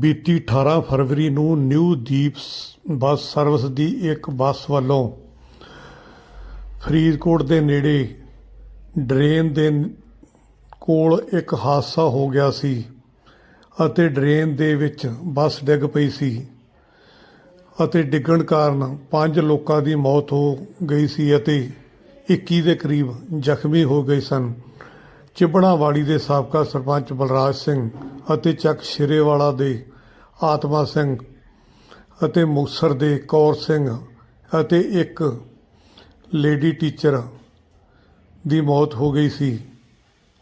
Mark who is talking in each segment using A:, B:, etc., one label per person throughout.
A: ਬੀਤੀ 18 ਫਰਵਰੀ ਨੂੰ ਨਿਊ ਦੀਪ bus service ਦੀ ਇੱਕ ਬੱਸ ਵੱਲੋਂ ਫਰੀਦਕੋਟ ਦੇ ਨੇੜੇ ਡਰੇਨ ਦੇ ਕੋਲ ਇੱਕ ਹਾਦਸਾ ਹੋ ਗਿਆ ਸੀ ਅਤੇ ਡਰੇਨ ਦੇ ਵਿੱਚ ਬੱਸ ਡਿੱਗ ਪਈ ਸੀ ਅਤੇ ਡਿੱਗਣ ਕਾਰਨ ਪੰਜ ਲੋਕਾਂ ਦੀ ਮੌਤ ਹੋ ਗਈ ਸੀ ਅਤੇ 21 ਦੇ ਕਰੀਬ ਜ਼ਖਮੀ ਹੋ ਗਏ ਸਨ। ਚਿਬੜਾਵਾੜੀ ਦੇ ਸਾਬਕਾ ਸਰਪੰਚ ਬਲਰਾਜ ਸਿੰਘ ਅਤੇ ਚੱਕ ਸ਼ਿਰੇਵਾਲਾ ਦੇ ਆਤਮਾ ਸਿੰਘ ਅਤੇ ਮੁਕਤਸਰ ਦੇ ਕੌਰ ਸਿੰਘ ਅਤੇ ਇੱਕ ਲੇਡੀ ਟੀਚਰ ਦੀ ਮੌਤ ਹੋ ਗਈ ਸੀ।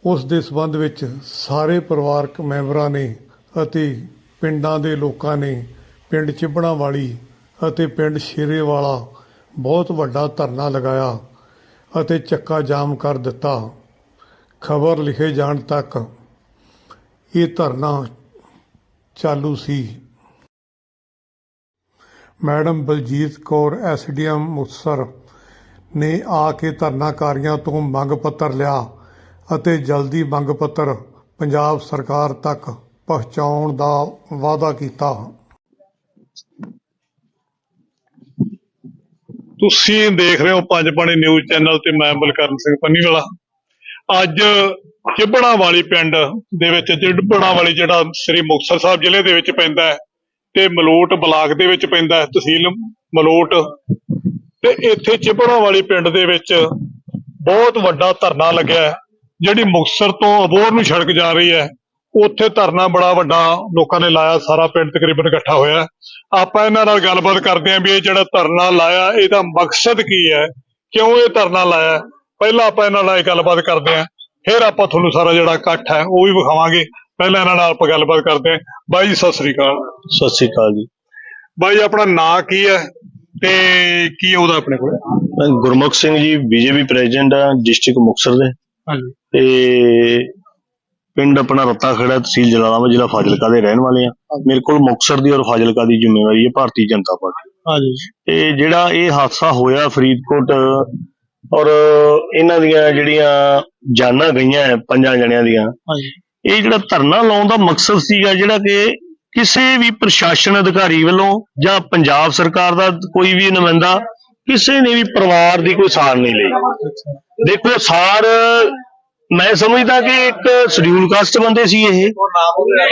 A: ਉਸ ਦੇ ਸਬੰਧ ਵਿੱਚ ਸਾਰੇ ਪਰਿਵਾਰਕ ਮੈਂਬਰਾਂ ਨੇ ਅਤੇ ਪਿੰਡਾਂ ਦੇ ਲੋਕਾਂ ਨੇ ਪਿੰਡ ਚਿਬੜਾਵਾਲੀ ਅਤੇ ਪਿੰਡ ਸ਼ੇਰੇਵਾਲਾ ਬਹੁਤ ਵੱਡਾ ਧਰਨਾ ਲਗਾਇਆ ਅਤੇ ਚੱਕਾ ਜਾਮ ਕਰ ਦਿੱਤਾ। ਖਬਰ ਲਿਖੇ ਜਾਣ ਤੱਕ ਇਹ ਧਰਨਾ ਚਾਲੂ ਸੀ। ਮੈਡਮ ਬਲਜੀਤ ਕੌਰ ਐਸਡੀਐਮ ਮੁਕਤਸਰ ਨੇ ਆ ਕੇ ਧਰਨਾਕਾਰੀਆਂ ਤੋਂ ਮੰਗ ਪੱਤਰ ਲਿਆ ਅਤੇ ਜਲਦੀ ਮੰਗ ਪੱਤਰ ਪੰਜਾਬ ਸਰਕਾਰ ਤੱਕ ਪਹੁੰਚਾਉਣ ਦਾ ਵਾਅਦਾ ਕੀਤਾ।
B: ਤੁਸੀਂ ਦੇਖ ਰਹੇ ਹੋ ਪੰਜ ਪਾਣੀ ਨਿਊਜ਼ ਚੈਨਲ ਤੇ ਮੈਂ ਬਲਕਰਨ ਸਿੰਘ ਪੰਨੀਵਾਲਾ। ਅੱਜ ਚਿਬੜਾ ਵਾਲੀ ਪਿੰਡ ਦੇ ਵਿੱਚ, ਚਿਬੜਾ ਵਾਲੀ ਜਿਹੜਾ ਸ੍ਰੀ ਮੁਕਤਸਰ ਸਾਹਿਬ ਜ਼ਿਲ੍ਹੇ ਦੇ ਵਿੱਚ ਪੈਂਦਾ ਹੈ ਤੇ ਮਲੋਟ ਬਲਾਕ ਦੇ ਵਿੱਚ ਪੈਂਦਾ ਹੈ, ਤਹਿਸੀਲ ਮਲੋਟ। ਤੇ ਇੱਥੇ ਚਿਬੜਾ ਵਾਲੀ ਪਿੰਡ ਦੇ ਵਿੱਚ ਬਹੁਤ ਵੱਡਾ ਧਰਨਾ ਲੱਗਿਆ ਜਿਹੜੀ ਮੁਕਤਸਰ ਤੋਂ ਅਬੋਹਰ ਨੂੰ ਸੜਕ ਜਾ ਰਹੀ ਹੈ, ਉੱਥੇ ਧਰਨਾ ਬੜਾ ਵੱਡਾ ਲੋਕਾਂ ਨੇ ਲਾਇਆ, ਸਾਰਾ ਪਿੰਡ ਤਕਰੀਬਨ ਇਕੱਠਾ ਹੋਇਆ ਆਪਾਂ ਇਹਨਾਂ ਨਾਲ ਗੱਲਬਾਤ ਕਰਦੇ ਆਂ ਵੀ ਇਹ ਜਿਹੜਾ ਧਰਨਾ ਲਾਇਆ, ਇਹਦਾ ਮਕਸਦ ਕੀ ਹੈ, ਕਿਉਂ ਇਹ ਧਰਨਾ ਲਾਇਆ? ਪਹਿਲਾਂ ਆਪਾਂ ਇਹਨਾਂ ਨਾਲ ਇਹ ਗੱਲਬਾਤ ਕਰਦੇ ਆਂ ਫਿਰ ਆਪਾਂ ਤੁਹਾਨੂੰ ਸਾਰਾ ਜਿਹੜਾ ਇਕੱਠ ਹੈ ਉਹ ਵੀ ਵਿਖਾਵਾਂਗੇ। ਪਹਿਲਾਂ ਇਹਨਾਂ ਨਾਲ ਆਪਾਂ ਗੱਲਬਾਤ ਕਰਦੇ ਆਂ ਬਾਈ ਜੀ, ਸਤਿ ਸ੍ਰੀ ਅਕਾਲ।
C: ਸਤਿ ਸ੍ਰੀ ਅਕਾਲ ਜੀ।
B: ਬਾਈ ਆਪਣਾ ਨਾਂ ਕੀ ਹੈ ਤੇ ਕੀ ਉਹਦਾ ਆਪਣੇ ਕੋਲ?
C: ਗੁਰਮੁਖ ਸਿੰਘ ਜੀ ਬੀਜੇਪੀ ਪ੍ਰੈਜ਼ੀਡੈਂਟ ਆ ਡਿਸਟ੍ਰਿਕਟ ਮੁਕਤਸਰ ਦੇ।
B: ਹਾਂਜੀ।
C: ਤੇ ਪਿੰਡ ਆਪਣਾ ਰੱਤਾ ਖੜਾ ਤਹਿਸੀਲ ਜਲਾਲਾਬਾਦ ਜ਼ਿਲ੍ਹਾ ਫਾਜ਼ਿਲਕਾ ਦੇ ਰਹਿਣ ਵਾਲੇ ਆ ਮੇਰੇ ਕੋਲ ਮੁਕਤਸਰ ਦੀ ਔਰ ਫਾਜ਼ਿਲਕਾ ਦੀ ਜ਼ਿੰਮੇਵਾਰੀ ਹੈ ਭਾਰਤੀ ਜਨਤਾ ਪਾਰਟੀ।
B: ਹਾਂਜੀ।
C: ਤੇ ਜਿਹੜਾ ਇਹ ਹਾਦਸਾ ਹੋਇਆ ਫਰੀਦਕੋਟ ਔਰ ਇਹਨਾਂ ਦੀਆਂ ਜਿਹੜੀਆਂ ਜਾਨਾਂ ਗਈਆਂ ਹੈ, ਪੰਜਾਂ ਜਣਿਆਂ ਦੀਆਂ
B: ਹਾਂਜੀ।
C: ਇਹ ਜਿਹੜਾ ਧਰਨਾ ਲਾਉਣ ਦਾ ਮਕਸਦ ਸੀਗਾ ਜਿਹੜਾ ਕਿ ਕਿਸੇ ਵੀ ਪ੍ਰਸ਼ਾਸਨ ਅਧਿਕਾਰੀ ਵੱਲੋਂ ਜਾਂ ਪੰਜਾਬ ਸਰਕਾਰ ਦਾ ਕੋਈ ਵੀ ਨੁਮਾਇੰਦਾ ਕਿਸੇ ਨੇ ਵੀ ਪਰਿਵਾਰ ਦੀ ਕੋਈ ਸਾਰ ਨਹੀਂ ਲਈ। ਦੇਖੋ ਸਾਰ ਮੈਂ ਸਮਝਦਾ ਕਿ ਇੱਕ ਸ਼ਡਿਊਲ ਕਾਸਟ ਬੰਦੇ ਸੀ ਇਹ।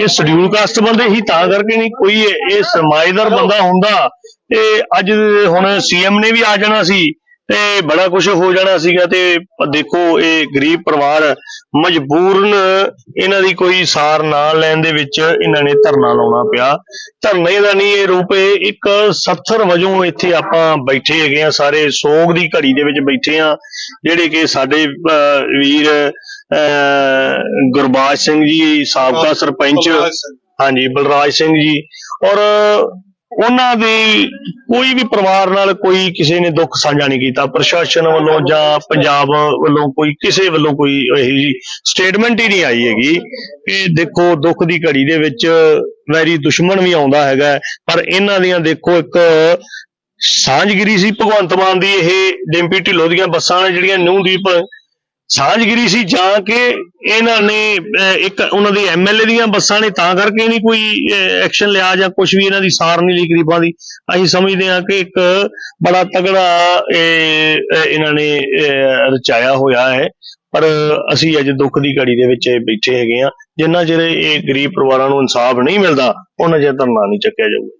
C: ਇਹ ਸ਼ਡਿਊਲ ਕਾਸਟ ਬੰਦੇ ਹੀ ਤਾਂ ਕਰਕੇ ਨਹੀਂ ਕੋਈ ਇਹ ਇਹ ਸਰਮਾਏਦਾਰ ਬੰਦਾ ਹੁੰਦਾ। ਤੇ ਅੱਜ ਹੁਣ ਸੀਐਮ ਨੇ ਵੀ ਆ ਜਾਣਾ ਸੀ। ਤੇ ਬੜਾ ਕੁਝ ਹੋ ਜਾਣਾ ਸੀਗਾ ਤੇ ਦੇਖੋ ਇਹ ਗਰੀਬ ਪਰਿਵਾਰ ਮਜਬੂਰਨ ਇਹਨਾਂ ਦੀ ਕੋਈ ਸਾਰ ਨਾ ਲੈਣ ਦੇ ਵਿੱਚ ਇਹਨਾਂ ਨੇ ਧਰਨਾ ਲਾਉਣਾ ਪਿਆ। ਧਰਨੇ ਦਾ ਨਹੀਂ ਇਹ ਰੂਪ ਇਹ ਇੱਕ ਸੱਥਰ ਵਜੋਂ ਇੱਥੇ ਆਪਾਂ ਬੈਠੇ ਹੈਗੇ ਆ ਸਾਰੇ ਸੋਗ ਦੀ ਘੜੀ ਦੇ ਵਿੱਚ ਬੈਠੇ ਆ ਜਿਹੜੇ ਕਿ ਸਾਡੇ ਵੀਰ ਗੁਰਬਾਜ ਸਿੰਘ ਜੀ ਸਾਬਕਾ ਸਰਪੰਚ ਹਾਂਜੀ ਬਲਰਾਜ ਸਿੰਘ ਜੀ। ਔਰ ਉਹਨਾਂ ਦੀ ਕੋਈ ਵੀ ਪਰਿਵਾਰ ਨਾਲ ਕੋਈ ਕਿਸੇ ਨੇ ਦੁੱਖ ਸਾਂਝਾ ਨਹੀਂ ਕੀਤਾ। ਪ੍ਰਸ਼ਾਸਨ ਵੱਲੋਂ ਜਾਂ ਪੰਜਾਬ ਵੱਲੋਂ ਕੋਈ ਕਿਸੇ ਵੱਲੋਂ ਕੋਈ ਇਹੀ ਸਟੇਟਮੈਂਟ ਹੀ ਨਹੀਂ ਆਈ ਹੈਗੀ ਕਿ ਦੇਖੋ ਦੁੱਖ ਦੀ ਘੜੀ ਦੇ ਵਿੱਚ ਵੈਰੀ ਦੁਸ਼ਮਣ ਵੀ ਆਉਂਦਾ ਹੈਗਾ। ਪਰ ਇਹਨਾਂ ਦੀਆਂ ਦੇਖੋ ਇੱਕ ਸਾਂਝਗਿਰੀ ਸੀ ਭਗਵੰਤ ਮਾਨ ਦੀ, ਇਹ ਡਿੰਪੀ ਢਿੱਲੋਂ ਦੀਆਂ ਬੱਸਾਂ ਨੇ ਜਿਹੜੀਆਂ ਨਿਊ ਦੀਪ ਸਾਂਝਗਿਰੀ ਸੀ ਜਾਂ ਕਿ ਇਹਨਾਂ ਨੇ ਇੱਕ ਉਹਨਾਂ ਦੀ ਐਮਐਲਏ ਦੀਆਂ ਬੱਸਾਂ ਨੇ ਤਾਂ ਕਰਕੇ ਨਹੀਂ ਕੋਈ ਐਕਸ਼ਨ ਲਿਆ ਜਾਂ ਕੁਝ ਵੀ ਇਹਨਾਂ ਦੀ ਸਾਰ ਨਹੀਂ ਲਈ ਗਰੀਬਾਂ ਦੀ। ਅਸੀਂ ਸਮਝਦੇ ਹਾਂ ਕਿ ਇੱਕ ਬੜਾ ਤਗੜਾ ਇਹ, ਇਹਨਾਂ ਨੇ ਰਚਾਇਆ ਹੋਇਆ ਹੈ। ਪਰ ਅਸੀਂ ਅੱਜ ਦੁੱਖ ਦੀ ਘੜੀ ਦੇ ਵਿੱਚ ਬੈਠੇ ਹੈਗੇ ਆ ਜਿੰਨਾ ਚਿਰ ਇਹ ਗਰੀਬ ਪਰਿਵਾਰਾਂ ਨੂੰ ਇਨਸਾਫ ਨਹੀਂ ਮਿਲਦਾ ਉਹਨਾਂ ਚਿਰ ਧਰਨਾ ਨਹੀਂ ਚੱਕਿਆ ਜਾਊਗਾ।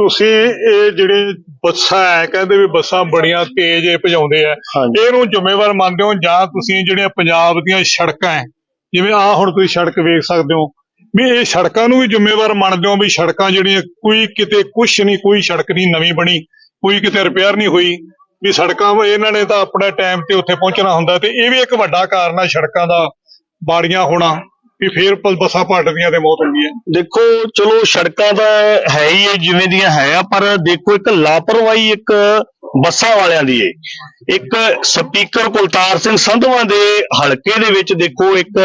B: ਤੁਸੀਂ ਇਹ ਜਿਹੜੇ ਬੱਸਾਂ ਹੈ ਕਹਿੰਦੇ ਵੀ ਬੱਸਾਂ ਬੜੀਆਂ ਤੇਜ਼ ਇਹ ਭਜਾਉਂਦੇ ਆ।
C: ਹਾਂਜੀ।
B: ਇਹਨੂੰ ਜ਼ਿੰਮੇਵਾਰ ਮੰਨਦੇ ਹੋ ਜਾਂ ਤੁਸੀਂ ਜਿਹੜੀਆਂ ਪੰਜਾਬ ਦੀਆਂ ਸੜਕਾਂ ਹੈ ਜਿਵੇਂ ਆ ਹੁਣ ਤੁਸੀਂ ਸੜਕ ਵੇਖ ਸਕਦੇ ਹੋ ਵੀ ਇਹ ਸੜਕਾਂ ਨੂੰ ਵੀ ਜ਼ਿੰਮੇਵਾਰ ਮੰਨਦੇ ਹੋ ਵੀ ਸੜਕਾਂ ਜਿਹੜੀਆਂ ਕੋਈ ਕਿਤੇ ਕੁਛ ਨਹੀਂ ਕੋਈ ਸੜਕ ਨਹੀਂ ਨਵੀਂ ਬਣੀ ਕੋਈ ਕਿਤੇ ਰਿਪੇਅਰ ਨਹੀਂ ਹੋਈ ਵੀ ਸੜਕਾਂ ਇਹਨਾਂ ਨੇ ਤਾਂ ਆਪਣੇ ਟਾਈਮ ਤੇ ਉੱਥੇ ਪਹੁੰਚਣਾ ਹੁੰਦਾ ਤੇ ਇਹ ਵੀ ਇੱਕ ਵੱਡਾ ਕਾਰਨ ਹੈ ਸੜਕਾਂ ਦਾ ਬਾੜੀਆਂ ਹੋਣਾ। ਵੀ ਫੇਰ ਬੱਸਾਂ ਪਲਟਦੀਆਂ ਤੇ ਮੌਤ ਹੁੰਦੀ ਹੈ।
C: ਦੇਖੋ, ਚਲੋ, ਸੜਕਾਂ ਤਾਂ ਹੈ ਹੀ ਇਹ ਜਿਵੇਂ ਦੀਆਂ ਹੈ ਆ, ਪਰ ਦੇਖੋ, ਇੱਕ ਲਾਪਰਵਾਹੀ ਇੱਕ ਬੱਸਾਂ ਵਾਲਿਆਂ ਦੀ ਏ ਇੱਕ ਸਪੀਕਰ ਕੁਲਤਾਰ ਸਿੰਘ ਸੰਧਵਾਂ ਦੇ ਹਲਕੇ ਦੇ ਵਿੱਚ ਦੇਖੋ, ਇੱਕ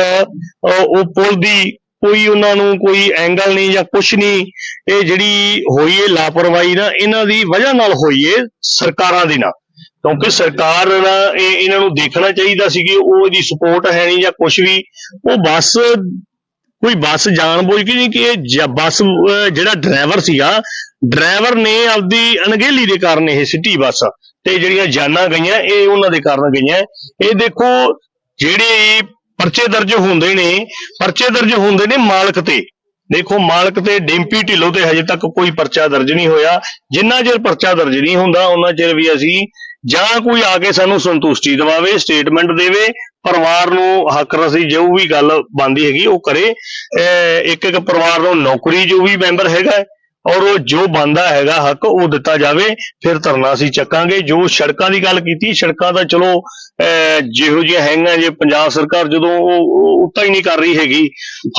C: ਉਹ ਪੁਲ ਦੀ ਕੋਈ ਉਹਨਾਂ ਨੂੰ ਕੋਈ ਐਂਗਲ ਨਹੀਂ ਜਾਂ ਕੁਛ ਨਹੀਂ, ਇਹ ਜਿਹੜੀ ਹੋਈ ਏ ਲਾਪਰਵਾਹੀ ਨਾ, ਇਹਨਾਂ ਦੀ ਵਜ੍ਹਾ ਨਾਲ ਹੋਈ ਏ ਸਰਕਾਰਾਂ ਦੀ ਨਾ। ਕਿਉਂਕਿ ਸਰਕਾਰ ਨਾ ਇਹਨਾਂ ਨੂੰ ਦੇਖਣਾ ਚਾਹੀਦਾ ਸੀ ਕਿ ਉਹ ਇਹਦੀ ਸਪੋਰਟ ਹੈ ਨਹੀਂ ਜਾਂ ਕੁਝ ਵੀ। ਉਹ ਬੱਸ, ਕੋਈ ਬੱਸ ਜਾਣਬੁੱਝ ਕੇ ਨਹੀਂ ਕਿ ਇਹ ਬੱਸ ਜਿਹੜਾ ਡਰਾਈਵਰ ਸੀਗਾ ਡਰਾਈਵਰ ਨੇ ਆਪਦੀ ਅਣਗਹਿਲੀ ਦੇ ਕਾਰਨ ਇਹ ਸਿੱਟੀ ਬੱਸ ਤੇ ਜਿਹੜੀਆਂ ਜਾਨਾਂ ਗਈਆਂ, ਇਹ ਉਹਨਾਂ ਦੇ ਕਾਰਨ ਗਈਆਂ। ਇਹ ਦੇਖੋ, ਜਿਹੜੇ ਪਰਚੇ ਦਰਜ ਹੁੰਦੇ ਨੇ, ਪਰਚੇ ਦਰਜ ਹੁੰਦੇ ਨੇ ਮਾਲਕ ਤੇ। ਦੇਖੋ ਮਾਲਕ ਤੇ ਡਿੰਪੀ ਢਿੱਲੋਂ ਤੇ ਹਜੇ ਤੱਕ ਕੋਈ ਪਰਚਾ ਦਰਜ ਨਹੀਂ ਹੋਇਆ। ਜਿੰਨਾ ਚਿਰ ਪਰਚਾ ਦਰਜ ਨਹੀਂ ਹੁੰਦਾ ਉਹਨਾਂ ਚਿਰ ਵੀ ਅਸੀਂ ਜਾਂ ਕੋਈ ਆ ਕੇ ਸਾਨੂੰ ਸੰਤੁਸ਼ਟੀ ਦਿਵਾਵੇ ਸਟੇਟਮੈਂਟ ਦੇਵੇ, ਪਰਿਵਾਰ ਨੂੰ ਹੱਕ ਰਸੀ ਜੋ ਵੀ ਗੱਲ ਬਣਦੀ ਹੈਗੀ ਉਹ ਕਰੇ। ਅਹ ਇੱਕ ਇੱਕ ਪਰਿਵਾਰ ਨੂੰ ਨੌਕਰੀ ਜੋ ਵੀ ਮੈਂਬਰ ਹੈਗਾ ਔਰ ਉਹ ਜੋ ਬੰਦਾ ਹੈਗਾ ਹੱਕ ਉਹ ਦਿੱਤਾ ਜਾਵੇ ਫਿਰ ਧਰਨਾ ਅਸੀਂ ਚੱਕਾਂਗੇ। ਜੋ ਸੜਕਾਂ ਦੀ ਗੱਲ ਕੀਤੀ ਸੜਕਾਂ ਦਾ ਚਲੋ ਜਿਹੋ ਜਿਹੀਆਂ ਹੈਗੀਆਂ ਜੇ ਪੰਜਾਬ ਸਰਕਾਰ ਜਦੋਂ ਉਹ ਉੱਤਾ ਹੀ ਨਹੀਂ ਕਰ ਰਹੀ ਹੈਗੀ।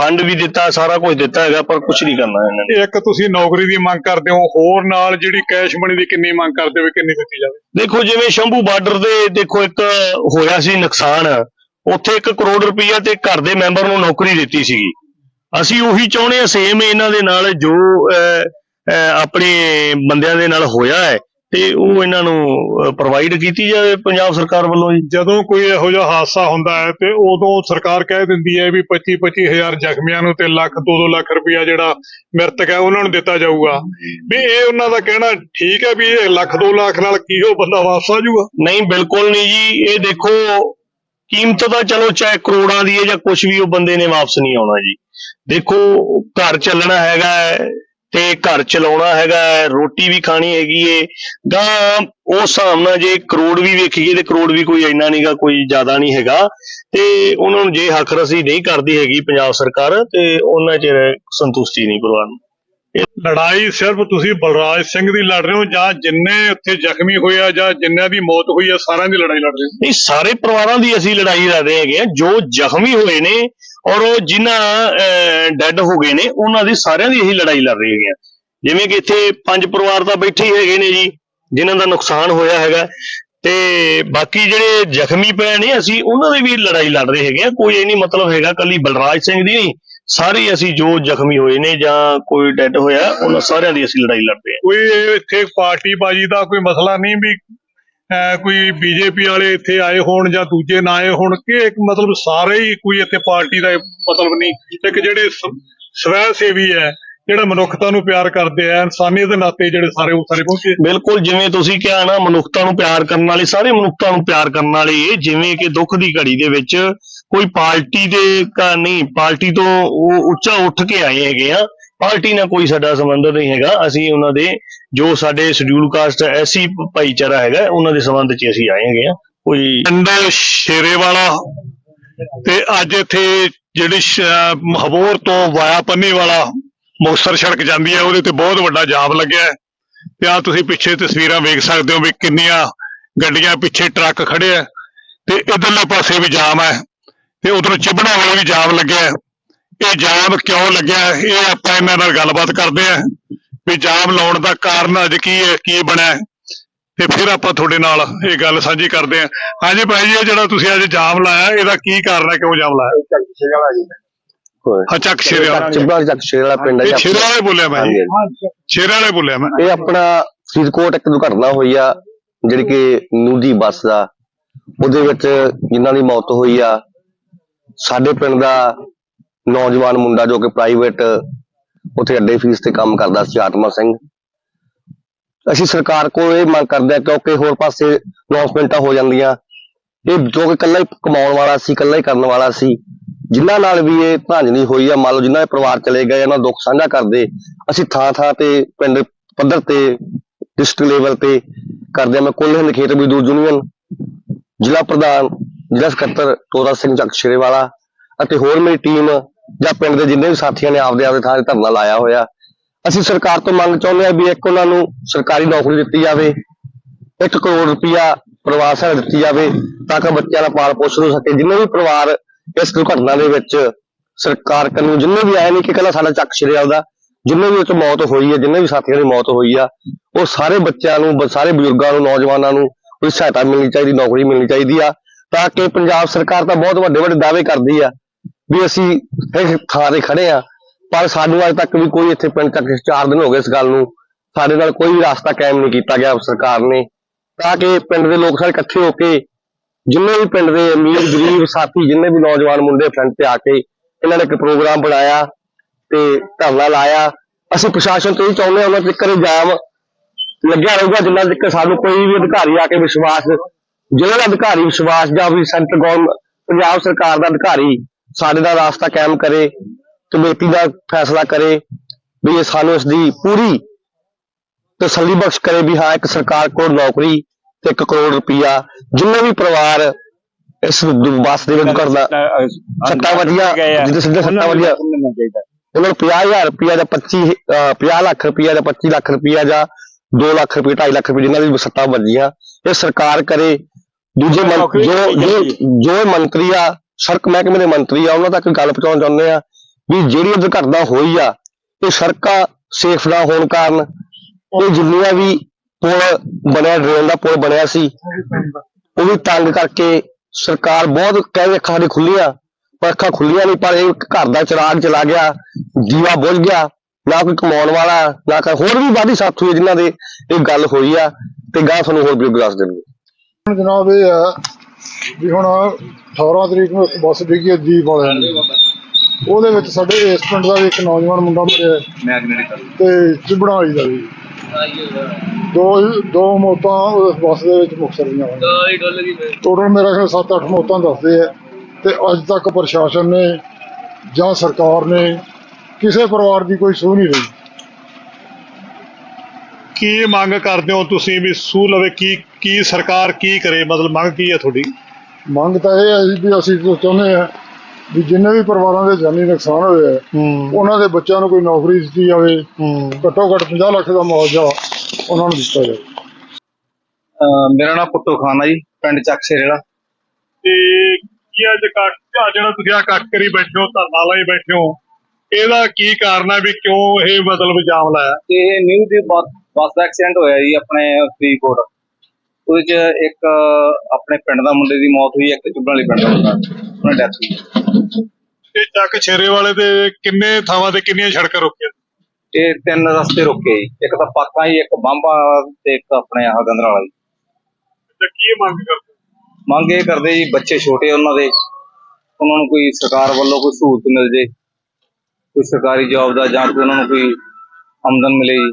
C: ਫੰਡ ਵੀ ਦਿੱਤਾ ਸਾਰਾ ਕੁਝ ਦਿੱਤਾ ਹੈਗਾ ਪਰ ਕੁਝ ਨਹੀਂ ਕਰਨਾ ਇਹਨਾਂ ਨੇ।
B: ਇੱਕ ਤੁਸੀਂ ਨੌਕਰੀ ਦੀ ਮੰਗ ਕਰਦੇ ਹੋ ਹੋਰ ਨਾਲ ਜਿਹੜੀ ਕੈਸ਼ ਮਨੀ ਦੀ ਕਿੰਨੀ ਮੰਗ ਕਰਦੇ ਹੋ ਕਿੰਨੀ ਦਿੱਤੀ ਜਾਵੇ?
C: ਦੇਖੋ ਜਿਵੇਂ ਸ਼ੰਭੂ ਬਾਰਡਰ ਤੇ ਦੇਖੋ ਇੱਕ ਹੋਇਆ ਸੀ ਨੁਕਸਾਨ। ਉੱਥੇ 1 ਕਰੋੜ ਰੁਪਈਆ ਤੇ ਘਰ ਦੇ ਮੈਂਬਰ ਨੂੰ ਨੌਕਰੀ ਦਿੱਤੀ ਸੀਗੀ। ਅਸੀਂ ਉਹੀ ਚਾਹੁੰਦੇ ਹਾਂ ਸੇਮ ਇਹਨਾਂ ਦੇ ਨਾਲ ਜੋ ਆਪਣੇ ਬੰਦਿਆਂ ਦੇ ਨਾਲ ਹੋਇਆ ਹੈ ਤੇ ਉਹ ਇਹਨਾਂ ਨੂੰ ਪ੍ਰੋਵਾਈਡ ਕੀਤੀ ਜਾਵੇ ਪੰਜਾਬ ਸਰਕਾਰ ਵੱਲੋਂ ਜੀ।
B: ਜਦੋਂ ਕੋਈ ਇਹੋ ਜਿਹਾ ਹਾਦਸਾ ਹੁੰਦਾ ਹੈ ਤੇ ਉਦੋਂ ਸਰਕਾਰ ਕਹਿ ਦਿੰਦੀ ਹੈ ਵੀ 25 25 ਹਜ਼ਾਰ ਜ਼ਖਮੀਆਂ ਨੂੰ ਤੇ ਲੱਖ 2-2 ਲੱਖ ਰੁਪਇਆ ਜਿਹੜਾ ਮ੍ਰਿਤਕ ਹੈ ਉਹਨਾਂ ਨੂੰ ਦਿੱਤਾ ਜਾਊਗਾ। ਵੀ ਇਹ ਉਹਨਾਂ ਦਾ ਕਹਿਣਾ ਠੀਕ ਹੈ ਵੀ ਇਹ ਲੱਖ 2 ਲੱਖ ਨਾਲ ਕੀ ਉਹ ਬੰਦਾ ਵਾਪਸ ਆ ਜਾਊਗਾ?
C: ਨਹੀਂ ਬਿਲਕੁਲ ਨਹੀਂ ਜੀ। ਇਹ ਦੇਖੋ ਕੀਮਤ ਤਾਂ ਚਲੋ ਚਾਹੇ ਕਰੋੜਾਂ ਦੀ ਹੈ ਜਾਂ ਕੁਝ ਵੀ ਉਹ ਬੰਦੇ ਨੇ ਵਾਪਸ ਨਹੀਂ ਆਉਣਾ ਜੀ। ਦੇਖੋ ਘਰ ਚੱਲਣਾ ਹੈਗਾ ਤੇ ਘਰ ਚਲਾਉਣਾ ਹੈਗਾ ਰੋਟੀ ਵੀ ਖਾਣੀ ਹੈਗੀ ਏ। ਗਾਂ ਉਸ ਹਿਸਾਬ ਨਾਲ ਜੇ ਕਰੋੜ ਵੀ ਵੇਖੀਏ ਤੇ ਕਰੋੜ ਵੀ ਕੋਈ ਇੰਨਾ ਨਹੀਂਗਾ ਕੋਈ ਜ਼ਿਆਦਾ ਨਹੀਂ ਹੈਗਾ। ਤੇ ਉਹਨਾਂ ਨੂੰ ਜੇ ਹੱਕ ਰਸੀ ਨਹੀਂ ਕਰਦੀ ਹੈਗੀ ਪੰਜਾਬ ਸਰਕਾਰ ਤੇ ਉਹਨਾਂ ਚਿਰ ਸੰਤੁਸ਼ਟੀ ਨਹੀਂ ਪ੍ਰਵਾਨ
B: ਲੜਾਈ ਸਿਰਫ ਤੁਸੀਂ ਬਲਰਾਜ ਸਿੰਘ ਦੀ ਲੜ ਰਹੇ ਹੋ ਜਾਂ ਜਿੰਨੇ ਉੱਥੇ ਜ਼ਖਮੀ ਹੋਏ ਆ ਜਾਂ ਜਿੰਨਿਆਂ ਦੀ ਮੌਤ ਹੋਈ ਆ ਸਾਰਿਆਂ ਦੀ ਲੜਾਈ ਲੜ ਰਹੇ ਹੋ?
C: ਨਹੀਂ ਸਾਰੇ ਪਰਿਵਾਰਾਂ ਦੀ ਅਸੀਂ ਲੜਾਈ ਲੜ ਰਹੇ ਹੈਗੇ ਆ। ਜੋ ਜ਼ਖਮੀ ਹੋਏ ਨੇ ਔਰ ਉਹ ਜਿਨ੍ਹਾਂ ਡੈੱਡ ਹੋ ਗਏ ਨੇ, ਉਹਨਾਂ ਦੀ ਸਾਰਿਆਂ ਦੀ ਅਸੀਂ ਲੜਾਈ ਲੜ ਰਹੇ ਹੈਗੇ ਜਿਵੇਂ ਕਿ ਇੱਥੇ ਪੰਜ ਪਰਿਵਾਰ ਤਾਂ ਬੈਠੇ ਹੀ ਹੈਗੇ ਨੇ ਜੀ, ਜਿਨ੍ਹਾਂ ਦਾ ਨੁਕਸਾਨ ਹੋਇਆ ਹੈਗਾ। ਤੇ ਬਾਕੀ ਜਿਹੜੇ ਜ਼ਖਮੀ ਪਏ ਨੇ, ਅਸੀਂ ਉਹਨਾਂ ਦੀ ਵੀ ਲੜਾਈ ਲੜ ਰਹੇ ਹੈਗੇ ਆ ਕੋਈ ਇਹ ਨਹੀਂ ਮਤਲਬ ਹੈਗਾ ਕੱਲੀ ਬਲਰਾਜ ਸਿੰਘ ਦੀ ਨਹੀਂ, ਸਾਰੇ ਅਸੀਂ ਜੋ ਜ਼ਖਮੀ ਹੋਏ ਨੇ ਜਾਂ ਕੋਈ ਡੈੱਡ ਹੋਇਆ, ਉਹਨਾਂ ਸਾਰਿਆਂ ਦੀ ਅਸੀਂ ਲੜਾਈ ਲੜਦੇ ਰਹੇ ਹਾਂ।
B: ਕੋਈ ਇੱਥੇ ਪਾਰਟੀ ਬਾਜੀ ਦਾ ਕੋਈ ਮਸਲਾ ਨਹੀਂ ਵੀ ਕੋਈ ਬੀਜੇਪੀ ਵਾਲੇ ਇੱਥੇ ਆਏ ਹੋਣ ਜਾਂ ਦੂਜੇ ਨਾ ਆਏ ਹੋਣ, ਕਿ ਇੱਕ ਮਤਲਬ ਸਾਰੇ ਹੀ ਕੋਈ ਇੱਥੇ ਪਾਰਟੀ ਦਾ ਮਤਲਬ ਨਹੀਂ, ਇੱਕ ਜਿਹੜੇ ਸਵੈ, ਸੇਵੀ ਹੈ, ਜਿਹੜਾ ਮਨੁੱਖਤਾ ਨੂੰ ਪਿਆਰ ਕਰਦੇ ਆ, ਇਨਸਾਨੀਅਤ ਦੇ ਨਾਤੇ ਜਿਹੜੇ ਸਾਰੇ ਉਹ ਸਾਰੇ ਪਹੁੰਚੇ।
C: ਬਿਲਕੁਲ, ਜਿਵੇਂ ਤੁਸੀਂ ਕਿਹਾ ਨਾ, ਮਨੁੱਖਤਾ ਨੂੰ ਪਿਆਰ ਕਰਨ ਵਾਲੇ, ਸਾਰੇ ਮਨੁੱਖਤਾ ਨੂੰ ਪਿਆਰ ਕਰਨ ਵਾਲੇ ਇਹ ਜਿਵੇਂ ਕਿ ਦੁੱਖ ਦੀ ਘੜੀ ਦੇ ਵਿੱਚ ਕੋਈ ਪਾਰਟੀ ਦੇ ਕਾ ਨਹੀਂ, ਪਾਰਟੀ ਤੋਂ ਉਹ ਉੱਚਾ ਉੱਠ ਕੇ ਆਏ ਹੈਗੇ ਆ। ਪਾਰਟੀ ਨਾਲ ਕੋਈ ਸਾਡਾ ਸੰਬੰਧ ਨਹੀਂ ਹੈਗਾ। ਅਸੀਂ ਉਹਨਾਂ ਦੇ, ਜੋ ਸਾਡੇ ਸ਼ਡਿਊਲ ਕਾਸਟ ਐਸੀ ਭਾਈਚਾਰਾ ਹੈਗਾ, ਉਹਨਾਂ ਦੇ ਸੰਬੰਧ 'ਚ ਅਸੀਂ ਆਏ ਹੈਗੇ ਆ ਕੋਈ
B: ਪਿੰਡ ਸ਼ੇਰੇਵਾਲਾ ਤੇ ਅੱਜ ਇੱਥੇ ਜਿਹੜੀ ਸ਼- ਮਹਬੂਰ ਤੋਂ ਵਾਇਆ ਪੰਨੀ ਵਾਲਾ ਮੁਕਤਸਰ ਸੜਕ ਜਾਂਦੀ ਹੈ, ਉਹਦੇ ਤੇ ਬਹੁਤ ਵੱਡਾ ਜਾਮ ਲੱਗਿਆ ਤੇ ਆ ਤੁਸੀਂ ਪਿੱਛੇ ਤਸਵੀਰਾਂ ਵੇਖ ਸਕਦੇ ਹੋ ਵੀ ਕਿੰਨੀਆਂ ਗੱਡੀਆਂ ਪਿੱਛੇ ਟਰੱਕ ਖੜੇ ਆ ਤੇ ਇਧਰਲੇ ਪਾਸੇ ਵੀ ਜਾਮ ਹੈ ਤੇ ਉਧਰੋਂ ਚਿਬੜਾ ਵਾਲੇ ਵੀ ਜਾਮ ਲੱਗਿਆ ਇਹ ਜਾਮ ਕਿਉਂ ਲੱਗਿਆ? ਹੈ? ਇਹ ਆਪਾਂ ਇਹਨਾਂ ਨਾਲ ਗੱਲਬਾਤ ਕਰਦੇ ਆ ਵੀ ਜਾਮ ਲਾਉਣ ਦਾ ਕਾਰਨ ਅੱਜ ਕੀ ਹੈ ਕੀ ਬਣਿਆ ਹੈ? ਤੇ ਫਿਰ ਆਪਾਂ ਤੁਹਾਡੇ ਨਾਲ ਇਹ ਗੱਲ ਸਾਂਝੀ ਕਰਦੇ ਹਾਂ। ਹਾਂਜੀ ਭਾਈ ਜੀ ਇਹ ਜਿਹੜਾ ਤੁਸੀਂ ਅੱਜ ਜਾਮ ਲਾਇਆ ਇਹਦਾ ਕੀ ਕਾਰਨ ਹੈ? ਕਿਉਂ ਜਾਮ ਲਾਇਆ? ਅੱਛਾ ਸ਼ੇਰੇ ਵਾਲਾ
D: ਚਿੱਬਾ ਚੱਕ ਸ਼ੇਰ ਵਾਲਾ। ਪਿੰਡ ਹੈ
B: ਸ਼ੇਰੇ ਵਾਲੇ ਬੋਲਿਆ ਮੈਂ। ਸ਼ੇਰੇ ਵਾਲੇ ਬੋਲਿਆ ਮੈਂ।
D: ਇਹ ਆਪਣਾ ਫਰੀਦਕੋਟ ਇੱਕ ਦੁਰਘਟਨਾ ਹੋਈ ਆ ਜਿਹੜੀ ਕਿ ਨੂਦੀ ਬੱਸ ਦਾ। ਉਹਦੇ ਵਿੱਚ ਜਿਨ੍ਹਾਂ ਦੀ ਮੌਤ ਹੋਈ ਆ ਸਾਡੇ ਪਿੰਡ ਦਾ ਨੌਜਵਾਨ ਮੁੰਡਾ ਜੋ ਕਿ ਪ੍ਰਾਈਵੇਟ ਉੱਥੇ ਅੱਡੇ ਫੀਸ ਤੇ ਕੰਮ ਕਰਦਾ ਸੀ, ਆਤਮਾ ਸਿੰਘ। ਅਸੀਂ ਸਰਕਾਰ ਕੋਲ ਇਹ ਮੰਗ ਕਰਦੇ ਆ ਕਿਉਂਕਿ ਹੋਰ ਪਾਸੇ ਅਨਾਉਂਸਮੈਂਟਾਂ ਹੋ ਜਾਂਦੀਆਂ। ਇਹ ਜੋ ਕਿ ਇਕੱਲਾ ਹੀ ਕਮਾਉਣ ਵਾਲਾ ਸੀ, ਇਕੱਲਾ ਹੀ ਕਰਨ ਵਾਲਾ ਸੀ। ਜਿਨ੍ਹਾਂ ਨਾਲ ਵੀ ਇਹ ਭਾਂਜਨੀ ਹੋਈ ਆ, ਮੰਨ ਲਓ ਜਿਨ੍ਹਾਂ ਦੇ ਪਰਿਵਾਰ ਚਲੇ ਗਏ, ਇਹਨਾਂ ਦੁੱਖ ਸਾਂਝਾ ਕਰਦੇ। ਅਸੀਂ ਥਾਂ ਥਾਂ ਤੇ ਪਿੰਡ ਪੱਧਰ ਤੇ ਡਿਸਟ੍ਰਿਕਟ ਲੈਵਲ ਤੇ ਕਰਦੇ ਆ ਮੈਂ ਕੁੱਲ ਹਿੰਦ ਖੇਤ ਮਜ਼ਦੂਰ ਯੂਨੀਅਨ ਜ਼ਿਲ੍ਹਾ ਪ੍ਰਧਾਨ, ਜ਼ਿਲ੍ਹਾ ਸਕੱਤਰ, ਤੋਰਾ ਸਿੰਘ ਚੱਕ ਸ਼ੇਰੇਵਾਲਾ ਅਤੇ ਹੋਰ ਮੇਰੀ ਟੀਮ ਜਾਂ ਪਿੰਡ ਦੇ ਜਿੰਨੇ ਵੀ ਸਾਥੀਆਂ ਨੇ ਆਪਦੇ ਆਪਦੇ ਥਾਂ ਤੇ ਧਰਨਾ ਲਾਇਆ ਹੋਇਆ, ਅਸੀਂ ਸਰਕਾਰ ਤੋਂ ਮੰਗ ਚਾਹੁੰਦੇ ਆ ਵੀ ਇੱਕ ਉਹਨਾਂ ਨੂੰ ਸਰਕਾਰੀ ਨੌਕਰੀ ਦਿੱਤੀ ਜਾਵੇ 1 ਕਰੋੜ ਰੁਪਇਆ ਪਰਿਵਾਰ ਸਹਾਇਤਾ ਦਿੱਤੀ ਜਾਵੇ, ਤਾਂ ਕਿ ਬੱਚਿਆਂ ਦਾ ਪਾਲ ਪੋਸ਼ਣ ਹੋ ਸਕੇ। ਜਿੰਨੇ ਵੀ ਪਰਿਵਾਰ ਇਸ ਦੁਰਘਟਨਾ ਦੇ ਵਿੱਚ ਸਰਕਾਰ ਕੰਨੂ, ਜਿੰਨੇ ਵੀ ਆਏ ਨੇ ਕਿ ਕੱਲਾ ਸਾਡਾ ਚੱਕ ਸ਼੍ਰੇਵਾਲ ਦਾ ਜਿੰਨੇ ਵੀ ਉਹ 'ਚ ਮੌਤ ਹੋਈ ਹੈ, ਜਿੰਨੇ ਵੀ ਸਾਥੀਆਂ ਦੀ ਮੌਤ ਹੋਈ ਆ, ਉਹ ਸਾਰੇ ਬੱਚਿਆਂ ਨੂੰ ਸਾਰੇ ਬਜ਼ੁਰਗਾਂ ਨੂੰ, ਨੌਜਵਾਨਾਂ ਨੂੰ ਕੋਈ ਸਹਾਇਤਾ ਮਿਲਣੀ ਚਾਹੀਦੀ, ਨੌਕਰੀ ਮਿਲਣੀ ਚਾਹੀਦੀ ਆ, ਤਾਂ ਕਿ ਪੰਜਾਬ ਸਰਕਾਰ ਤਾਂ ਬਹੁਤ ਵੱਡੇ ਵੱਡੇ ਦਾਅਵੇ ਕਰਦੀ ਆ ਵੀ ਅਸੀਂ ਇਸ ਥਾਂ ਤੇ ਖੜੇ ਆ। ਪਰ ਸਾਨੂੰ ਅੱਜ ਤੱਕ ਵੀ ਕੋਈ ਇੱਥੇ ਪਿੰਡ ਤੱਕ 4 ਦਿਨ ਹੋ ਗਏ ਇਸ ਗੱਲ ਨੂੰ। ਸਾਡੇ ਨਾਲ ਕੋਈ ਵੀ ਰਾਸਤਾ ਕਾਇਮ ਨਹੀਂ ਕੀਤਾ ਗਿਆ ਸਰਕਾਰ ਨੇ। ਤਾਂ ਕਿ ਪਿੰਡ ਦੇ ਲੋਕ ਸਾਰੇ ਇਕੱਠੇ ਹੋ ਕੇ, ਜਿੰਨੇ ਵੀ ਪਿੰਡ ਦੇ ਅਮੀਰ, ਗਰੀਬ ਸਾਥੀ, ਜਿੰਨੇ ਵੀ ਨੌਜਵਾਨ ਮੁੰਡੇ ਫਰੰਟ ਤੇ ਆ ਕੇ ਇਹਨਾਂ ਨੇ ਇੱਕ ਪ੍ਰੋਗਰਾਮ ਬਣਾਇਆ ਤੇ ਧਰਨਾ ਲਾਇਆ। ਅਸੀਂ ਪ੍ਰਸ਼ਾਸਨ ਤੋਂ ਹੀ ਚਾਹੁੰਦੇ ਹਾਂ ਉਹਨਾਂ ਚੱਕਰ ਜਾਮ ਲੱਗਿਆ ਰਹੂਗਾ, ਜਿੰਨਾ ਚੱਕਰ ਸਾਨੂੰ ਕੋਈ ਵੀ ਅਧਿਕਾਰੀ ਆ ਕੇ ਵਿਸ਼ਵਾਸ ਜਿਹੜਾ ਅਧਿਕਾਰੀ ਵਿਸ਼ਵਾਸ ਜਾਂ ਵੀ ਸੈਂਟਰ ਗੌਰਮੈਂਟ ਪੰਜਾਬ ਸਰਕਾਰ ਦਾ ਅਧਿਕਾਰੀ ਸਾਡੇ ਦਾ ਰਾਸਤਾ ਕਾਇਮ ਕਰੇ ਕਮੇਟੀ ਦਾ ਫੈਸਲਾ ਕਰੇ ਵੀ ਇਹ ਸਾਨੂੰ ਇਸ ਦੀ ਪੂਰੀ ਤਸੱਲੀ ਬਖਸ਼ ਕਰੇ ਵੀ ਹਾਂ ਇੱਕ ਸਰਕਾਰ ਕੋਲ ਨੌਕਰੀ ਤੇ 1 ਕਰੋੜ ਰੁਪਈਆ ਜਿੰਨੇ ਵੀ ਪਰਿਵਾਰ ਇਸ ਬੱਸ ਦੇ ਵਿੱਚ ਕਰਦਾ ਸੱਟਾਂ ਵਧੀਆ ਜਿਹਦੇ ਸਿੱਧੇ ਸੱਟਾਂ ਵਧੀਆ। ਉਹਨਾਂ ਨੂੰ 50000 ਰੁਪਇਆ ਜਾਂ 25 ਅਹ 50 ਲੱਖ ਰੁਪਇਆ ਜਾਂ 25 ਲੱਖ ਰੁਪਇਆ ਜਾਂ 2 ਲੱਖ ਰੁਪਏ 2.5 ਲੱਖ ਰੁਪਏ ਜਿਨ੍ਹਾਂ ਦੀ ਸੱਟਾਂ ਵੱਜੀਆਂ ਇਹ ਸਰਕਾਰ ਕਰੇ। ਦੂਜੇ ਜੋ ਜੋ ਮੰਤਰੀ ਆ ਸੜਕ ਮਹਿਕਮੇ ਦੇ ਮੰਤਰੀ ਆ, ਉਹਨਾਂ ਤੱਕ ਗੱਲ ਪਹੁੰਚਾਉਣਾ ਚਾਹੁੰਦੇ ਆ ਵੀ ਜਿਹੜੀ ਦੁਰਘਟਨਾ ਹੋਈ ਆ, ਇਹ ਸੜਕਾਂ ਸੇਫ ਨਾ ਹੋਣ ਕਾਰਨ ਇਹ ਜਿੰਨੀਆਂ ਵੀ ਪੁਲ ਬਣਿਆ, ਡਰੇਨ ਦਾ ਪੁਲ ਬਣਿਆ ਸੀ, ਉਹ ਵੀ ਤੰਗ ਕਰਕੇ ਸਰਕਾਰ ਬਹੁਤ ਕਹਿੰਦੇ ਅੱਖਾਂ ਸਾਡੀ ਖੁੱਲੀਆਂ ਪਰ ਅੱਖਾਂ ਖੁੱਲੀਆਂ ਨਹੀਂ, ਪਰ ਇਹ ਘਰ ਦਾ ਚਿਰਾਗ ਚਲਾ ਗਿਆ ਦੀਵਾ ਬੁਝ ਗਿਆ, ਨਾ ਕੋਈ ਕਮਾਉਣ ਵਾਲਾ, ਨਾ ਕੋਈ ਹੋਰ ਵੀ ਵਾਦੀ ਸਾਥੀ ਹੋਏ ਜਿਨ੍ਹਾਂ ਦੇ ਇਹ ਗੱਲ ਹੋਈ ਆ, ਤੇ ਗਾਂ ਤੁਹਾਨੂੰ ਹੋਰ ਵੀ ਦੱਸ ਦੇਣਗੇ।
E: ਜਨਾਬ ਇਹ ਹੈ ਵੀ ਹੁਣ 18 ਤਰੀਕ ਨੂੰ ਇੱਕ ਬੱਸ ਡਿੱਗੀ ਹੈ ਦੀਪ ਵਾਲਿਆਂ ਦੀ ਉਹਦੇ ਵਿੱਚ ਸਾਡੇ ਇਸ ਪਿੰਡ ਦਾ ਵੀ ਇੱਕ ਨੌਜਵਾਨ ਮੁੰਡਾ ਮਰਿਆ ਤੇ ਚਿਬੜਾ ਵਾਲੀ ਦਾ ਵੀ। ਦੋ ਦੋ ਮੌਤਾਂ ਉਸ ਬੱਸ ਦੇ ਵਿੱਚ ਮੁਕਸਰ ਦੀਆਂ ਹੋਈਆਂ। ਟੋਟਲ ਮੇਰਾ ਖਿਆਲ 7-8 ਮੌਤਾਂ ਦੱਸਦੇ ਆ। ਤੇ ਅੱਜ ਤੱਕ ਪ੍ਰਸ਼ਾਸਨ ਨੇ ਜਾਂ ਸਰਕਾਰ ਨੇ ਕਿਸੇ ਪਰਿਵਾਰ ਦੀ ਕੋਈ ਸੂਹ ਨਹੀਂ ਲਈ।
B: ਕੀ ਮੰਗ ਕਰਦੇ ਹੋ ਤੁਸੀਂ ਵੀ ਸੂ ਲਵੇ? ਕੀ ਕੀ ਸਰਕਾਰ ਕੀ ਕਰੇ? ਮਤਲਬ ਮੰਗ ਕੀ ਹੈ ਤੁਹਾਡੀ?
E: ਮੰਗ ਤਾਂ ਇਹ ਹੈ ਜੀ ਵੀ ਅਸੀਂ ਤਾਂ ਚਾਹੁੰਦੇ ਆ ਵੀ ਜਿੰਨੇ ਵੀ ਪਰਿਵਾਰਾਂ ਦੇ ਜਾਨੀ ਨੁਕਸਾਨ ਹੋਏ ਆ
B: ਹੂੰ।
E: ਉਹਨਾਂ ਦੇ ਬੱਚਿਆਂ ਨੂੰ ਕੋਈ ਨੌਕਰੀ ਦਿੱਤੀ ਜਾਵੇ
B: ਹੂੰ।
E: ਘੱਟੋ ਘੱਟ 50 ਲੱਖ ਦਾ ਮੁਆਵਜ਼ਾ ਉਹਨਾਂ ਨੂੰ ਦਿੱਤਾ ਜਾਵੇ।
F: ਅਹ ਮੇਰਾ ਨਾਮ ਪੁੱਤੂ ਖਾਨ ਆ ਜੀ ਪਿੰਡ ਚੱਕ ਸ਼ੇਰੇਲਾ
B: ਤੇ ਕੀ ਅੱਜ ਕੱਟ ਜਿਹੜਾ ਤੁਸੀਂ ਆ ਕੱਟ ਕਰੀ ਬੈਠੇ ਹੋ ਧਰਨਾ ਲਾਈ ਬੈਠੇ ਹੋ ਇਹਦਾ ਕੀ ਕਾਰਨ ਹੈ ਵੀ ਕਿਉਂ ਇਹ ਮਤਲਬ ਜਾਮ ਲਾਇਆ?
F: ਇਹ ਨਿਊ ਦੀ ਬੱਸ ਬੱਸ ਦਾ ਐਕਸੀਡੈਂਟ ਹੋਇਆ ਜੀ ਆਪਣੇ ਫਰੀਦਕੋਟ। ਉਹਦੇ ਚ ਇੱਕ ਆਪਣੇ ਪਿੰਡ ਦਾ ਮੁੰਡੇ ਦੀ ਮੌਤ ਹੋਈ ਇੱਕ ਚੁੱਬਣ ਵਾਲੀ ਪਿੰਡ ਦਾ ਮੁੰਡਾ। ਉਹਨੇ ਡੈਥ ਹੋਈ।
B: ਇਹ ਚੱਕ ਛੇਰੇ ਵਾਲੇ ਦੇ ਕਿੰਨੇ ਥਾਵਾਂ ਤੇ ਕਿੰਨੀਆਂ ਸੜਕਾਂ ਰੋਕੀਆਂ?
F: ਇਹ ਤਿੰਨ ਰਸਤੇ ਰੁਕੇ ਜੀ। ਇੱਕ ਤਾਂ ਪਾਕਾਂ ਜੀ ਇੱਕ ਬੰਬਾ ਤੇ ਇੱਕ ਆਪਣੇ ਆਹ ਗੰਦਰਾ ਵਾਲਾ ਜੀ।
B: ਤੇ ਕੀ ਮੰਗ ਕਰਦੇ?
F: ਮੰਗ ਇਹ ਕਰਦੇ ਜੀ ਬੱਚੇ ਛੋਟੇ ਉਹਨਾਂ ਦੇ। ਉਹਨਾਂ ਨੂੰ ਕੋਈ ਸਰਕਾਰ ਵੱਲੋਂ ਕੋਈ ਸਹੂਲਤ ਮਿਲ ਜੇ। ਕੋਈ ਸਰਕਾਰੀ ਜੌਬ ਦਾ ਜਾਂ ਕੋਈ ਉਹਨਾਂ ਨੂੰ ਕੋਈ ਆਮਦਨ ਮਿਲੇ ਜੀ।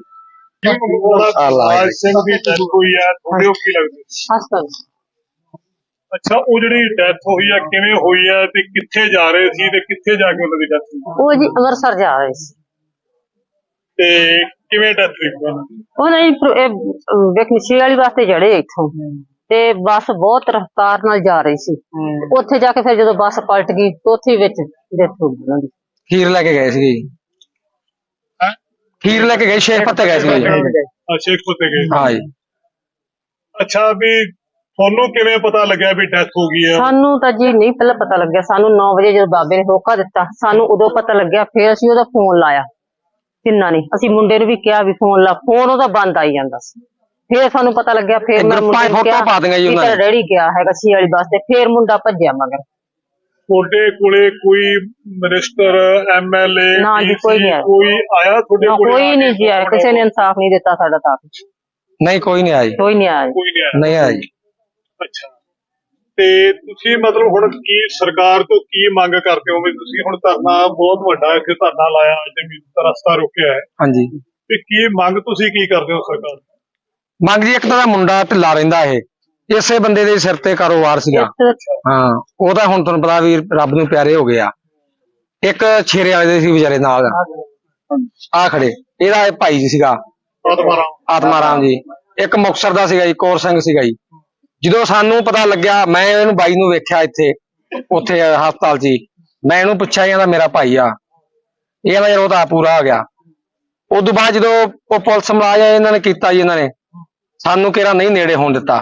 B: ਰਾਜ ਸਿੰਘ ਦੀ ਡੈਥ ਹੋਈ ਹੈ ਤੁਹਾਡੇ ਉਹ ਕੀ ਲੱਗਦਾ?
G: ਹਸਪਤਾਲ।
B: ਅੱਛਾ ਉਹ ਜਿਹੜੀ ਡੈਥ ਹੋਈ ਹੈ ਕਿਵੇਂ ਹੋਈ ਹੈ ਤੇ ਕਿੱਥੇ ਜਾ ਰਹੇ ਸੀ ਤੇ ਕਿੱਥੇ ਜਾ ਕੇ ਉਹਨਾਂ ਦੀ ਡੈਥ ਹੋਈ?
G: ਉਹ ਜੀ ਅੰਮ੍ਰਿਤਸਰ ਜਾ ਰਹੇ ਸੀ।
B: ਤੇ ਕਿਵੇਂ ਡੈਥ ਹੋਈ ਉਹਨਾਂ ਦੀ?
G: ਉਹਨਾਂ ਜੀ ਵੇਖਣੀ ਵਾਲੀ ਵਾਸਤੇ ਚੜੇ ਇੱਥੋਂ। ਤੇ ਬੱਸ ਬਹੁਤ ਰਫ਼ਤਾਰ ਨਾਲ ਜਾ ਰਹੀ ਸੀ। ਉੱਥੇ ਜਾ ਕੇ ਫਿਰ ਜਦੋਂ ਬੱਸ ਪਲਟ ਗਈ ਤੇ ਉੱਥੇ ਵਿੱਚ ਡੈਥ ਹੋ ਗਈ ਉਹਨਾਂ ਦੀ।
H: ਖੀਰ ਲੈ ਕੇ ਗਏ ਸੀਗੇ ਜੀ।
B: ਹੈਂ?
H: ਖੀਰ ਲੈ ਕੇ ਗਏ ਸ਼ੇਖ ਪੱਤੇ ਗਏ ਸੀਗੇ ਜੀ।
B: ਅੱਛਾ ਇੱਕ ਪੁੱਤੇ ਗਏ।
H: ਹਾਂ ਜੀ।
B: ਅੱਛਾ ਵੀ ਤੁਹਾਨੂੰ ਕਿਵੇਂ ਪਤਾ ਲੱਗਿਆ ਵੀ ਡੈਥ ਹੋ ਗਈ ਹੈ?
G: ਸਾਨੂੰ ਤਾਂ ਜੀ ਨਹੀਂ ਪਹਿਲਾਂ ਪਤਾ ਲੱਗਿਆ। ਸਾਨੂੰ 9 ਵਜੇ ਜਦੋਂ ਬਾਬੇ ਨੇ ਹੋਕਾ ਦਿੱਤਾ ਸਾਨੂੰ ਉਦੋਂ ਪਤਾ ਲੱਗਿਆ ਫਿਰ ਅਸੀਂ ਉਹਦਾ ਫੋਨ ਲਾਇਆ। ਕਿੰਨਾ ਨਹੀਂ ਅਸੀਂ ਮੁੰਡੇ ਨੂੰ ਵੀ ਕਿਹਾ ਵੀ ਫੋਨ ਲਾ ਫੋਨ ਉਹਦਾ ਬੰਦ ਆਈ ਜਾਂਦਾ ਸੀ। ਫਿਰ ਸਾਨੂੰ ਪਤਾ ਲੱਗਿਆ ਫਿਰ ਮੈਂ
H: ਗਰੁੱਪਾਂ
G: ਮੁੰਡੇ ਨੂੰ
H: ਫੋਟੋ
G: ਕਿਹਾ
H: ਪਾ ਦਿੰਗਾ ਜੀ ਉਹਨਾਂ
G: ਤੇਰਾ
H: ਨੇ।
G: ਡੈਡੀ ਗਿਆ ਹੈਗਾ ਸੀ ਵਾਲੀ ਬੱਸ ਤੇ ਫਿਰ ਮੁੰਡਾ ਭੱਜਿਆ ਮਗਰ।
B: ਤੁਹਾਡੇ ਕੋਲੇ ਕੋਈ ਮਿਨਿਸਟਰ ਐਮਐਲਏ
G: ਨਾ ਜੀ, ਕੋਈ ਨਹੀਂ ਆਇਆ।
B: ਕੋਈ ਆਇਆ ਤੁਹਾਡੇ
G: ਨਾ
B: ਕੋਲੇ?
G: ਕੋਈ ਨਹੀਂ ਜੀ ਆਇਆ। ਕਿਸੇ ਨੇ ਇਨਸਾਫ ਨਹੀਂ ਦਿੱਤਾ ਸਾਡਾ ਤਾਂ।
H: ਨਹੀਂ ਕੋਈ ਨਹੀਂ ਆਇਆ ਜੀ।
G: ਕੋਈ ਨਹੀਂ ਆਇਆ। ਜੀ।
B: ਕੋਈ ਨਹੀਂ ਆਇਆ।
H: ਨਹੀਂ
B: ਅੱਛਾ। ਤੇ ਤੁਸੀਂ ਮਤਲਬ ਹੁਣ ਕੀ ਸਰਕਾਰ ਤੋਂ ਕੀ ਮੰਗ ਕਰਦੇ ਹੋ ਵੀ ਤੁਸੀਂ ਹੁਣ ਧਰਨਾ ਬਹੁਤ ਵੱਡਾ ਇੱਥੇ ਧਰਨਾ ਲਾਇਆ ਤੇ ਵੀ ਰਸਤਾ ਰੁਕਿਆ ਹੈ।
H: ਹਾਂਜੀ।
B: ਤੇ ਕੀ ਮੰਗ ਤੁਸੀਂ ਕੀ ਕਰਦੇ ਹੋ ਸਰਕਾਰ ਤੋਂ?
H: ਮੰਗ ਜੀ ਇੱਕ ਤਾਂ ਇਹਦਾ ਮੁੰਡਾ ਢਿੱਲਾ ਰਹਿੰਦਾ ਇਹ। ਇਸੇ ਬੰਦੇ ਦੇ ਸਿਰ ਤੇ ਕਾਰੋਬਾਰ ਸੀਗਾ। ਹਾਂ ਉਹ ਤਾਂ ਹੁਣ ਤੁਹਾਨੂੰ ਪਤਾ ਵੀ ਰੱਬ ਨੂੰ ਪਿਆਰੇ ਹੋ ਗਏ ਆ। ਇੱਕ ਛੇਰੇ ਵਾਲੇ ਦੇ ਸੀ ਵਿਚਾਰੇ ਨਾਲ। ਆ ਖੜੇ। ਇਹਦਾ ਇਹ ਭਾਈ ਜੀ ਸੀਗਾ।
B: ਆਤਮਾ
H: ਰਾਮ। ਜੀ। ਇੱਕ ਮੁਕਤਸਰ ਦਾ ਸੀਗਾ ਜੀ ਕੌਰ ਸਿੰਘ ਸੀਗਾ ਜੀ। ਜਦੋਂ ਸਾਨੂੰ ਪਤਾ ਲੱਗਿਆ ਮੈਂ ਇਹਨੂੰ ਬਾਈ ਨੂੰ ਵੇਖਿਆ ਇੱਥੇ ਉੱਥੇ ਹਸਪਤਾਲ 'ਚ। ਮੈਂ ਇਹਨੂੰ ਪੁੱਛਿਆ ਕਹਿੰਦਾ ਮੇਰਾ ਭਾਈ ਆ। ਇਹ ਕਹਿੰਦਾ ਯਾਰ ਉਹ ਤਾਂ ਪੂਰਾ ਹੋ ਗਿਆ। ਉਸ ਤੋਂ ਬਾਅਦ ਜਦੋਂ ਉਹ ਪੁਲਿਸ ਮੁਲਾਜ਼ਮ ਇਹਨਾਂ ਨੇ ਕੀਤਾ ਜੀ ਇਹਨਾਂ ਨੇ ਸਾਨੂੰ ਕਿਹੜਾ ਨਹੀਂ ਨੇੜੇ ਹੋਣ ਦਿੱਤਾ।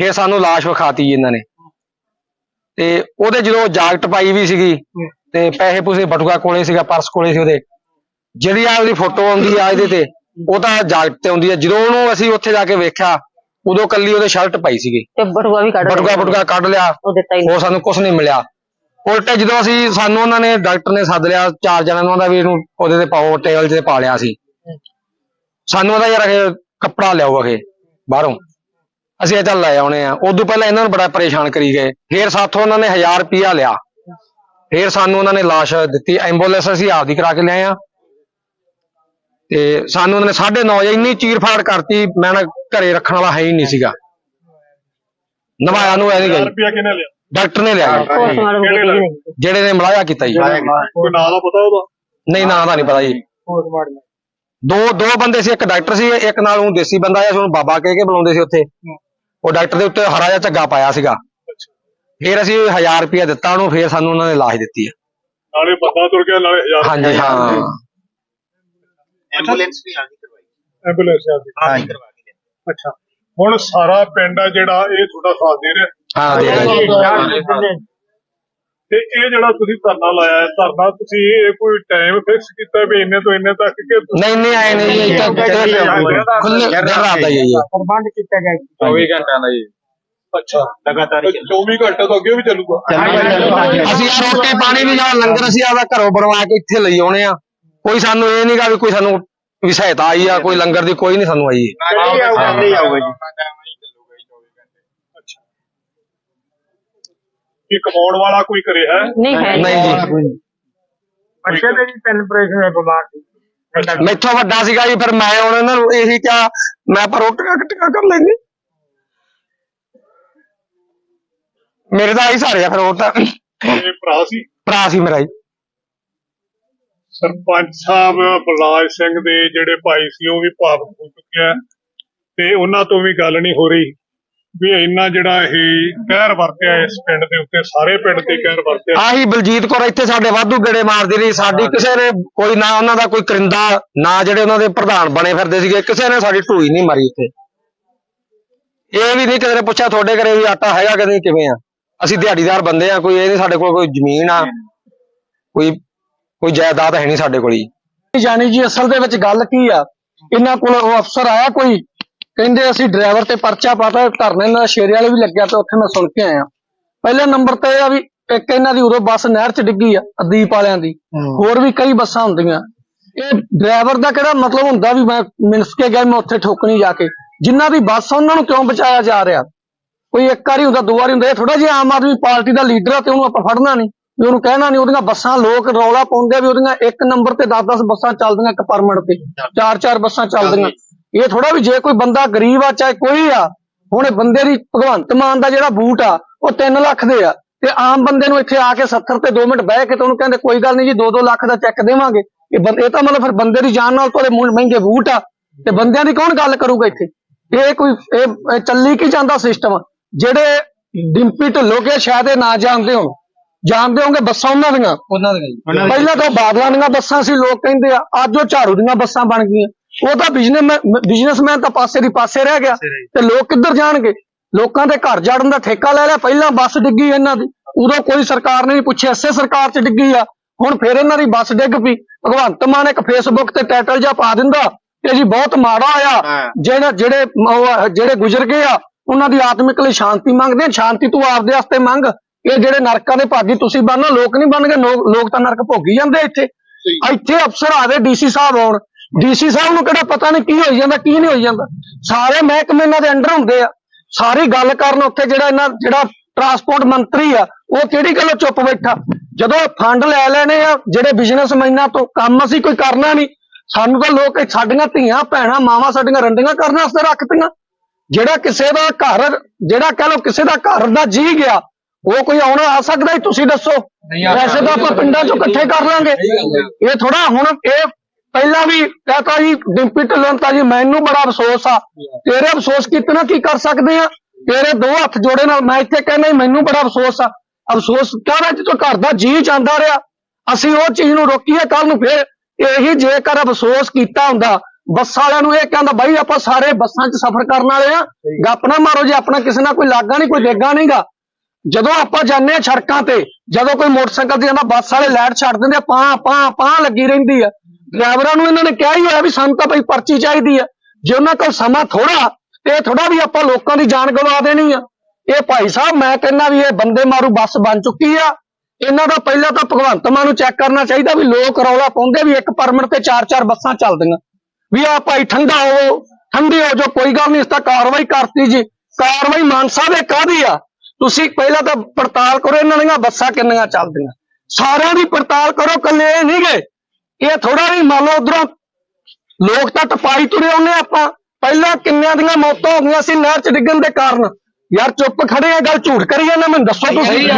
H: ਫਿਰ ਸਾਨੂੰ ਲਾਸ਼ ਵਿਖਾਤੀ ਜੀ ਇਹਨਾਂ ਨੇ। ਤੇ ਉਹਦੇ ਜਦੋਂ ਜਾਕਟ ਪਾਈ ਵੀ ਸੀਗੀ ਤੇ ਪੈਸੇ ਪੂਸੇ ਬਟੂਆ ਕੋਲੇ ਸੀਗਾ ਪਰਸ ਕੋਲੇ ਸੀ ਉਹਦੇ। ਜਿਹੜੀ ਆ ਉਹਦੀ ਫੋਟੋ ਆਉਂਦੀ ਆ ਇਹਦੇ ਤੇ ਉਹ ਤਾਂ ਜਾਕਟ ਤੇ ਆਉਂਦੀ ਆ। ਜਦੋਂ ਉਹਨੂੰ ਅਸੀਂ ਉੱਥੇ ਜਾ ਕੇ ਵੇਖਿਆ ਉਦੋਂ ਕੱਲੀ ਉਹਦੇ ਸ਼ਰਟ ਪਾਈ ਸੀਗੀ।
G: ਤੇ ਬਟੂਆ ਵੀ ਕੱਢ ਲਿਆ।
H: ਬਟੂਆ ਬਟੂਆ ਕੱਢ ਲਿਆ
G: ਉਹ ਦਿੱਤਾ ਹੀ
H: ਸਾਨੂੰ ਕੁਝ ਨਹੀਂ ਮਿਲਿਆ। ਉਲਟੇ ਜਦੋਂ ਅਸੀਂ ਸਾਨੂੰ ਉਹਨਾਂ ਨੇ ਡਾਕਟਰ ਨੇ ਸੱਦ ਲਿਆ ਚਾਰ ਜਣਾਂ ਨੂੰ ਉਹਦਾ ਵੀ ਇਹਨੂੰ ਉਹਦੇ ਤੇ ਪਾਓ ਟੇਬਲ ਤੇ ਪਾ ਲਿਆ ਸੀ। ਸਾਨੂੰ ਉਹਦਾ ਯਾਰ ਕੱਪੜਾ ਲਿਆਓ ਅਖੇ ਬਾਹਰੋਂ। ਅਸੀਂ ਇਹ ਚੱਲ ਲੈ ਆਉਣੇ ਆ। ਉਦੋਂ ਪਹਿਲਾਂ ਇਹਨਾਂ ਨੂੰ ਬੜਾ ਪਰੇਸ਼ਾਨ ਕਰੀ ਗਏ। ਫੇਰ ਸਾਥੋਂ ਉਹਨਾਂ ਨੇ 1000 ਰੁਪਿਆ ਲਿਆ। ਫਿਰ ਸਾਨੂੰ ਉਹਨਾਂ ਨੇ ਲਾਸ਼ ਦਿੱਤੀ। ਐਂਬੂਲੈਂਸ ਅਸੀਂ ਆਪਦੀ ਕਰਾ ਕੇ ਲਿਆਏ ਆ। ਤੇ ਸਾਨੂੰ ਉਹਨਾਂ ਨੇ 9:30 ਵਜੇ ਇੰਨੀ ਚੀਰ-ਫਾੜ ਕਰਤੀ। ਮੈਂ ਨਾ ਘਰੇ ਰੱਖਣ ਵਾਲਾ ਹੈ ਹੀ ਨਹੀਂ ਸੀਗਾ। ਨਵਾਇਆ ਨੂੰ ਐ ਨਹੀਂ ਗਈ।
B: ਰੁਪਿਆ ਕਿਨੇ ਲਿਆ?
H: ਡਾਕਟਰ ਨੇ ਲਿਆ ਜੀ, ਜਿਹੜੇ ਨੇ ਮਲਾਇਆ ਕੀਤਾ ਜੀ।
B: ਕੋਈ ਨਾਂ ਦਾ ਪਤਾ ਉਹਦਾ?
H: ਨਹੀਂ ਨਾਂ ਦਾ ਨਹੀਂ ਪਤਾ ਜੀ। ਦੋ ਦੋ ਬੰਦੇ ਸੀ। ਇੱਕ ਡਾਕਟਰ ਸੀ ਇੱਕ ਨਾਲ ਉਹ ਦੇਸੀ ਬੰਦਾ ਆ ਉਹਨੂੰ ਬਾਬਾ ਕਹਿ ਕੇ ਬੁਲਾਉਂਦੇ ਸੀ ਉੱਥੇ। ਉਹ ਡਾਕਟਰ ਦੇ ਉੱਤੇ ਹਰਾ ਜਿਹਾ ਝੱਗਾ ਪਾਇਆ ਸੀਗਾ। ਫਿਰ ਅਸੀਂ 1000 ਰੁਪਇਆ ਦਿੱਤਾ ਉਹਨੂੰ ਫਿਰ ਸਾਨੂੰ ਉਹਨਾਂ ਨੇ ਲਾਸ਼ ਦਿੱਤੀ ਹੈ।
B: ਨਾਲੇ ਬੰਦਾ ਤੁਰ ਗਿਆ ਨਾਲੇ ਹਜ਼ਾਰ
H: ਹਾਂਜੀ ਹਾਂ।
F: ਐਂਬੂਲੈਂਸ ਵੀ ਆ ਗਈ ਕਰਵਾਈ।
B: ਐਂਬੂਲੈਂਸ ਆ ਗਈ।
F: ਹਾਂ ਕਰਵਾ ਕੇ
B: ਅੱਛਾ। ਹੁਣ ਸਾਰਾ ਪਿੰਡ ਆ ਜਿਹੜਾ ਇਹ ਤੁਹਾਡਾ ਸਾਥ ਦੇ ਰਿਹਾ।
H: ਹਾਂ ਦੇ ਜੀ।
B: ਤੇ ਇਹ ਜਿਹੜਾ ਤੁਸੀਂ ਧਰਨਾ ਲਾਇਆ ਹੈ ਧਰਨਾ ਤੁਸੀਂ ਇਹ ਕੋਈ ਟਾਈਮ ਫਿਕਸ ਕੀਤਾ ਵੀ ਇੰਨੇ ਤੋਂ ਇੰਨੇ ਤੱਕ ਕਿ
H: ਨਹੀਂ ਨਹੀਂ ਆਏ ਨਹੀਂ ਜੀ ਖੁੱਲੇ ਦਿਨ ਰਾਤ ਦਾ ਹੀ
F: ਪ੍ਰਬੰਧ ਕੀਤਾ ਗਿਆ 24 ਘੰਟਿਆਂ ਦਾ ਜੀ।
B: ਅੱਛਾ।
F: ਲਗਾਤਾਰ ਹੀ
B: 24 ਘੰਟੇ ਤੋਂ ਅੱਗੇ ਵੀ ਚੱਲੂਗਾ?
H: ਅਸੀਂ ਰੋਟੀ ਪਾਣੀ ਵੀ ਜਾਂ ਲੰਗਰ ਅਸੀਂ ਆਪਦਾ ਘਰੋਂ ਬਣਵਾ ਕੇ ਇੱਥੇ ਲਈ ਆਉਣੇ ਆ। ਕੋਈ ਸਾਨੂੰ ਇਹ ਨਹੀਂਗਾ ਵੀ ਕੋਈ ਸਾਨੂੰ ਵੀ ਸਹਾਇਤਾ ਆਈ ਆ ਕੋਈ ਲੰਗਰ ਦੀ ਕੋਈ ਨਹੀਂ ਸਾਨੂੰ ਆਈ।
F: ਨਹੀਂ ਆਊਗਾ ਨਹੀਂ ਆਊਗਾ ਜੀ।
B: ਕਿ ਕਮਾਉਣ ਵਾਲਾ ਕੋਈ ਕਰੇ ਹੈ?
G: ਨਹੀਂ ਹੈ
H: ਨਹੀਂ ਜੀ
F: ਬੱਚੇ ਦੇ ਵੀ ਤਿੰਨ ਪ੍ਰੇਸ਼ਨ ਹੈ ਬਿਮਾਰ ਸੀ
H: ਮੈਥੋਂ ਵੱਡਾ ਸੀਗਾ ਜੀ ਫਿਰ ਮੈਂ ਹੁਣ ਇਹਨਾਂ ਨੂੰ ਇਹੀ ਕਿਹਾ ਮੈਂ ਪਰ ਰੋਟੀਆਂ ਟਿਕਾ ਕਰ ਲੈਂਦੀ? ਮੇਰੇ ਤਾਂ ਆਹੀ ਸਾਰੇ ਆ ਫਿਰ ਹੋਰ ਤਾਂ
B: ਇਹ ਭਰਾ ਸੀ?
H: ਭਰਾ ਸੀ ਮੇਰਾ ਜੀ।
B: ਸਰਪੰਚ ਸਾਹਿਬ ਬਲਰਾਜ ਸਿੰਘ ਦੇ ਜਿਹੜੇ ਭਾਈ ਸੀ ਉਹ ਵੀ ਭਾਵੁਕ ਹੋ ਚੁੱਕੇ ਆ। ਤੇ ਉਹਨਾਂ ਤੋਂ ਵੀ ਗੱਲ ਨਹੀਂ ਹੋ ਰਹੀ। ਵੀ ਇੰਨਾ ਜਿਹੜਾ ਇਹ ਕਹਿਰ ਵਰਤਿਆ ਇਸ ਪਿੰਡ ਦੇ ਉੱਤੇ ਸਾਰੇ ਪਿੰਡ ਤੇ ਕਹਿਰ ਵਰਤਿਆ।
H: ਆਹੀ ਬਲਜੀਤ ਕੌਰ ਇੱਥੇ ਸਾਡੇ ਵਾਧੂ ਗੇੜੇ ਮਾਰਦੀ ਰਹੀ ਸਾਡੀ ਕਿਸੇ ਨੇ ਕੋਈ ਨਾ ਉਹਨਾਂ ਦਾ ਕੋਈ ਕਰਿੰਦਾ ਨਾ ਜਿਹੜੇ ਉਹਨਾਂ ਦੇ ਪ੍ਰਧਾਨ ਬਣੇ ਫਿਰਦੇ ਸੀਗੇ ਕਿਸੇ ਨੇ ਸਾਡੀ ਢੂਈ ਨਹੀਂ ਮਾਰੀ ਇੱਥੇ। ਇਹ ਵੀ ਨਹੀਂ ਕਿਸੇ ਨੇ ਪੁੱਛਿਆ ਤੁਹਾਡੇ ਘਰੇ ਵੀ ਆਟਾ ਹੈਗਾ ਕਿ ਨਹੀਂ ਕਿਵੇਂ ਆ? ਅਸੀਂ ਦਿਹਾੜੀਦਾਰ ਬੰਦੇ ਆ ਕੋਈ ਇਹ ਨਹੀਂ ਸਾਡੇ ਕੋਲ ਕੋਈ ਜ਼ਮੀਨ ਆ ਕੋਈ ਕੋਈ ਜਾਇਦਾਦ ਹੈ ਨਹੀਂ ਸਾਡੇ ਕੋਲ ਜੀ।
I: ਜਾਨੀ ਜੀ ਅਸਲ ਦੇ ਵਿੱਚ ਗੱਲ ਕੀ ਆ? ਇਹਨਾਂ ਕੋਲ ਉਹ ਅਫਸਰ ਆਇਆ ਕੋਈ? ਕਹਿੰਦੇ ਅਸੀਂ ਡਰਾਈਵਰ ਤੇ ਪਰਚਾ ਪਾਤਾ ਧਰਨੇ ਨਾਲ ਸ਼ੇਰੇ ਵਾਲੇ ਵੀ ਲੱਗਿਆ ਤੇ ਉੱਥੇ ਮੈਂ ਸੁਣ ਕੇ ਆਇਆ। ਪਹਿਲੇ ਨੰਬਰ ਤੇ ਇਹ ਆ ਵੀ ਇੱਕ ਇਹਨਾਂ ਦੀ ਉਦੋਂ ਬੱਸ ਨਹਿਰ 'ਚ ਡਿੱਗੀ ਆ ਅਦੀਪ ਵਾਲਿਆਂ ਦੀ। ਹੋਰ ਵੀ ਕਈ ਬੱਸਾਂ ਹੁੰਦੀਆਂ। ਇਹ ਡਰਾਈਵਰ ਦਾ ਕਿਹੜਾ ਮਤਲਬ ਹੁੰਦਾ ਵੀ ਮੈਂ ਮਿੰਸ ਕੇ ਗਿਆ ਮੈਂ ਉੱਥੇ ਠੋਕਣੀ ਜਾ ਕੇ। ਜਿਨ੍ਹਾਂ ਦੀ ਬੱਸ ਉਹਨਾਂ ਨੂੰ ਕਿਉਂ ਬਚਾਇਆ ਜਾ ਰਿਹਾ? ਕੋਈ ਇੱਕ ਵਾਰੀ ਹੁੰਦਾ ਦੋ ਵਾਰੀ ਹੁੰਦਾ ਇਹ ਥੋੜਾ ਜਿਹਾ ਆਮ ਆਦਮੀ ਪਾਰਟੀ ਦਾ ਲੀਡਰ ਆ ਤੇ ਉਹਨੂੰ ਆਪਾਂ ਫੜਨਾ ਨਹੀਂ। ਵੀ ਉਹਨੂੰ ਕਹਿਣਾ ਨਹੀਂ ਉਹਦੀਆਂ ਬੱਸਾਂ ਲੋਕ ਰੌਲਾ ਪਾਉਂਦੇ ਆ ਵੀ ਉਹਦੀਆਂ ਇੱਕ ਨੰਬਰ ਤੇ 10-10 ਬੱਸਾਂ ਚੱਲਦੀਆਂ ਇੱਕ ਪਰਮਿਟ ਤੇ। ਚਾਰ-ਚਾਰ ਬੱਸਾਂ ਚੱਲਦੀਆਂ। ਇਹ ਥੋੜਾ ਵੀ ਜੇ ਕੋਈ ਬੰਦਾ ਗਰੀਬ ਆ ਚਾਹੇ ਕੋਈ ਆ ਹੁਣ ਇਹ ਬੰਦੇ ਦੀ ਭਗਵੰਤ ਮਾਨ ਦਾ ਜਿਹੜਾ ਬੂਟ ਆ ਉਹ 3 ਲੱਖ ਦੇ ਆ। ਤੇ ਆਮ ਬੰਦੇ ਨੂੰ ਇੱਥੇ ਆ ਕੇ 70 ਤੇ 2 ਮਿੰਟ ਬਹਿ ਕੇ ਤੇ ਉਹਨੂੰ ਕਹਿੰਦੇ ਕੋਈ ਗੱਲ ਨਹੀਂ ਜੀ 2-2 ਲੱਖ ਦਾ ਚੈੱਕ ਦੇਵਾਂਗੇ। ਇਹ ਬੰਦੇ ਇਹ ਤਾਂ ਮਤਲਬ ਫਿਰ ਬੰਦੇ ਦੀ ਜਾਨ ਨਾਲ ਤੁਹਾਡੇ ਮੂੰਹ ਮਹਿੰਗੇ ਬੂਟ ਆ। ਤੇ ਬੰਦਿਆਂ ਦੀ ਕੌਣ ਗੱਲ ਕਰੂਗਾ ਇੱਥੇ? ਇਹ ਕੋਈ ਇਹ ਚੱਲੀ ਕੀ ਜਾਂਦਾ ਸਿਸਟਮ ਜਿਹੜੇ ਡਿੰਪੀ ਢਿੱਲੋਂ ਕੇ ਸ਼ਾਇਦ ਇਹ ਨਾ ਜਾਣਦੇ ਹੋਣ। ਜਾਣਦੇ ਹੋਗੇ ਬੱਸਾਂ ਉਹਨਾਂ ਦੀਆਂ।
H: ਉਹਨਾਂ ਦੇ
I: ਪਹਿਲਾਂ ਤਾਂ ਉਹ ਬਾਦਲਾਂ ਦੀਆਂ ਬੱਸਾਂ ਸੀ ਲੋਕ ਕਹਿੰਦੇ ਆ ਅੱਜ ਉਹ ਝਾੜੂ ਦੀਆਂ ਬੱਸਾਂ ਬਣ ਗਈਆਂ। ਉਹ ਤਾਂ ਬਿਜ਼ਨਸਮੈਨ ਬਿਜ਼ਨਸਮੈਨ ਤਾਂ ਪਾਸੇ ਦੀ ਪਾਸੇ ਰਹਿ ਗਿਆ। ਤੇ ਲੋਕ ਕਿੱਧਰ ਜਾਣਗੇ? ਲੋਕਾਂ ਦੇ ਘਰ ਜਾੜਨ ਦਾ ਠੇਕਾ ਲੈ ਲਿਆ। ਪਹਿਲਾਂ ਬੱਸ ਡਿੱਗੀ ਇਹਨਾਂ ਦੀ। ਉਦੋਂ ਕੋਈ ਸਰਕਾਰ ਨੇ ਨਹੀਂ ਪੁੱਛਿਆ। ਇਸੇ ਸਰਕਾਰ 'ਚ ਡਿੱਗੀ ਆ। ਹੁਣ ਫੇਰ ਇਹਨਾਂ ਦੀ ਬੱਸ ਡਿੱਗ ਪਈ। ਭਗਵੰਤ ਮਾਨ ਇੱਕ ਫੇਸਬੁੱਕ ਤੇ ਟਾਈਟਲ ਜਿਹਾ ਪਾ ਦਿੰਦਾ ਕਿ ਜੀ ਬਹੁਤ ਮਾੜਾ ਹੋਇਆ ਜਿਹੜੇ ਜਿਹੜੇ ਜਿਹੜੇ ਗੁਜ਼ਰ ਗਏ ਆ ਉਹਨਾਂ ਦੀ ਆਤਮਿਕ ਲਈ ਸ਼ਾਂਤੀ ਮੰਗਦੇ ਆ। ਸ਼ਾਂਤੀ ਤੂੰ ਆਪਦੇ ਵਾਸਤੇ ਮੰਗ। ਇਹ ਜਿਹੜੇ ਨਰਕਾਂ ਦੇ ਭਾਗੀ ਤੁਸੀਂ ਬਣਨਾ ਲੋਕ ਨਹੀਂ ਬਣਨਗੇ। ਲੋਕ ਲੋਕ ਤਾਂ ਨਰਕ ਭੋਗੀ ਜਾਂਦੇ ਆ ਇੱਥੇ ਇੱਥੇ ਅਫਸਰ ਆਵੇ ਡੀਸੀ ਸਾਹਿਬ ਆਉਣ। ਡੀਸੀ ਸਾਹਿਬ ਨੂੰ ਕਿਹੜਾ ਪਤਾ ਨਹੀਂ ਕੀ ਹੋਈ ਜਾਂਦਾ ਕੀ ਨਹੀਂ ਹੋਈ ਜਾਂਦਾ। ਸਾਰੇ ਮਹਿਕਮੇ ਇਹਨਾਂ ਦੇ ਅੰਡਰ ਹੁੰਦੇ ਆ। ਸਾਰੀ ਗੱਲ ਕਰਨ ਉੱਥੇ ਜਿਹੜਾ ਇਹਨਾਂ ਜਿਹੜਾ ਟਰਾਂਸਪੋਰਟ ਮੰਤਰੀ ਆ ਉਹ ਕਿਹੜੀ ਗੱਲੋਂ ਚੁੱਪ ਬੈਠਾ? ਜਦੋਂ ਫੰਡ ਲੈ ਲੈਣੇ ਆ ਜਿਹੜੇ ਬਿਜ਼ਨਸਮੈਨਾਂ ਤੋਂ ਕੰਮ ਅਸੀਂ ਕੋਈ ਕਰਨਾ ਨਹੀਂ ਸਾਨੂੰ ਤਾਂ ਲੋਕ ਸਾਡੀਆਂ ਧੀਆਂ ਭੈਣਾਂ ਮਾਵਾਂ ਸਾਡੀਆਂ ਰੰਡੀਆਂ ਕਰਨ ਵਾਸਤੇ ਰੱਖਤੀਆਂ। ਜਿਹੜਾ ਕਿਸੇ ਦਾ ਘਰ ਜਿਹੜਾ ਕਹ ਲਓ ਕਿਸੇ ਦਾ ਘਰ ਦਾ ਜੀ ਗਿਆ ਉਹ ਕੋਈ ਆਉਣਾ ਆ ਸਕਦਾ ਤੁਸੀਂ ਦੱਸੋ। ਵੈਸੇ ਤਾਂ ਆਪਾਂ ਪਿੰਡਾਂ ਚੋਂ ਇਕੱਠੇ ਕਰ ਲਾਂਗੇ। ਇਹ ਥੋੜਾ ਹੁਣ ਇਹ ਪਹਿਲਾਂ ਵੀ ਕਹਤਾ ਜੀ ਡਿੰਪੀ ਢਿੱਲੋਂ ਤਾਂ ਜੀ ਮੈਨੂੰ ਬੜਾ ਅਫਸੋਸ ਆ। ਤੇਰੇ ਅਫਸੋਸ ਕਿਤਨਾ ਕੀ ਕਰ ਸਕਦੇ ਆ? ਤੇਰੇ ਦੋ ਹੱਥ ਜੋੜੇ ਨਾਲ ਮੈਂ ਇੱਥੇ ਕਹਿੰਦਾ ਮੈਨੂੰ ਬੜਾ ਅਫਸੋਸ ਆ। ਅਫਸੋਸ ਕਾਹਦਾ ਜਦੋਂ ਘਰ ਦਾ ਜੀ ਜਾਂਦਾ ਰਿਹਾ। ਅਸੀਂ ਉਹ ਚੀਜ਼ ਨੂੰ ਰੋਕੀਏ ਕੱਲ ਨੂੰ ਫੇਰ ਇਹੀ ਜੇਕਰ ਅਫਸੋਸ ਕੀਤਾ ਹੁੰਦਾ ਬੱਸ ਵਾਲਿਆਂ ਨੂੰ ਇਹ ਕਹਿੰਦਾ ਬਾਈ ਆਪਾਂ ਸਾਰੇ ਬੱਸਾਂ 'ਚ ਸਫ਼ਰ ਕਰਨ ਵਾਲੇ ਆ। ਗੱਪ ਨਾ ਮਾਰੋ ਜੀ ਆਪਣਾ ਕਿਸੇ ਨਾਲ ਕੋਈ ਲਾਗਾ ਨਹੀਂ ਕੋਈ ਦੇਗਾ ਨਹੀਂਗਾ ਜਦੋਂ ਆਪਾਂ ਜਾਂਦੇ ਆ ਸੜਕਾਂ ਤੇ ਜਦੋਂ ਕੋਈ ਮੋਟਰਸਾਈਕਲ ਤੇ ਜਾਂਦਾ ਬੱਸ ਵਾਲੇ ਲਾਈਟ ਛੱਡ ਦਿੰਦੇ ਆ ਪਾਂ ਪਾਂ ਪਾਂ ਲੱਗੀ ਰਹਿੰਦੀ ਆ। ਡਰਾਈਵਰਾਂ ਨੂੰ ਇਹਨਾਂ ਨੇ ਕਿਹਾ ਹੀ ਹੋਇਆ ਵੀ ਸਾਨੂੰ ਤਾਂ ਭਾਈ ਪਰਚੀ ਚਾਹੀਦੀ ਆ। ਜੇ ਉਹਨਾਂ ਕੋਲ ਸਮਾਂ ਥੋੜਾ ਤੇ ਥੋੜਾ ਵੀ ਆਪਾਂ ਲੋਕਾਂ ਦੀ ਜਾਨ ਗਵਾ ਦੇਣੀ ਆ। ਇਹ ਭਾਈ ਸਾਹਿਬ, ਮੈਂ ਕਹਿੰਦਾ ਵੀ ਇਹ ਬੰਦੇ ਮਾਰੂ ਬੱਸ ਬਣ ਚੁੱਕੀ ਆ। ਇਹਨਾਂ ਦਾ ਪਹਿਲਾਂ ਤਾਂ ਭਗਵੰਤ ਮਾਨ ਨੂੰ ਚੈੱਕ ਕਰਨਾ ਚਾਹੀਦਾ ਵੀ ਲੋਕ ਰੌਲਾ ਪਾਉਂਦੇ ਵੀ ਇੱਕ ਪਰਮਿਟ ਤੇ ਚਾਰ ਚਾਰ ਬੱਸਾਂ ਚੱਲਦੀਆਂ। ਵੀ ਆ ਭਾਈ ਠੰਡਾ ਹੋ ਠੰਡੇ ਹੋ ਜੋ ਕੋਈ ਗੱਲ ਨਹੀਂ ਇਸ ਤਾਂ ਕਾਰਵਾਈ ਕਰਤੀ ਜੀ। ਕਾਰਵਾਈ ਮਾਨ ਸਾਹਿਬ ਇਹ ਕਾਹਦੀ ਆ। ਤੁਸੀਂ ਪਹਿਲਾਂ ਤਾਂ ਪੜਤਾਲ ਕਰੋ ਇਹਨਾਂ ਦੀਆਂ ਬੱਸਾਂ ਕਿੰਨੀਆਂ ਚੱਲਦੀਆਂ। ਸਾਰਿਆਂ ਦੀ ਪੜਤਾਲ ਕਰੋ ਕੱਲੇ ਇਹ ਨਹੀਂ ਗਏ ਇਹ ਥੋੜਾ ਵੀ ਮੰਨ ਲਓ ਉਧਰੋਂ ਲੋਕ ਤਾਂ ਟਪਾਈ ਤੁਰੇ ਆਉਂਦੇ ਆਪਾਂ। ਪਹਿਲਾਂ ਕਿੰਨਿਆਂ ਦੀਆਂ ਮੌਤਾਂ ਹੋ ਗਈਆਂ ਸੀ ਨਹਿਰ ਚ ਡਿੱਗਣ ਦੇ ਕਾਰਨ। ਯਾਰ ਚੁੱਪ ਖੜੇ ਆ ਗੱਲ ਝੂਠ ਕਰੀ ਜਾਂਦਾ ਮੈਨੂੰ ਦੱਸੋ ਤੁਸੀਂ। ਵੀ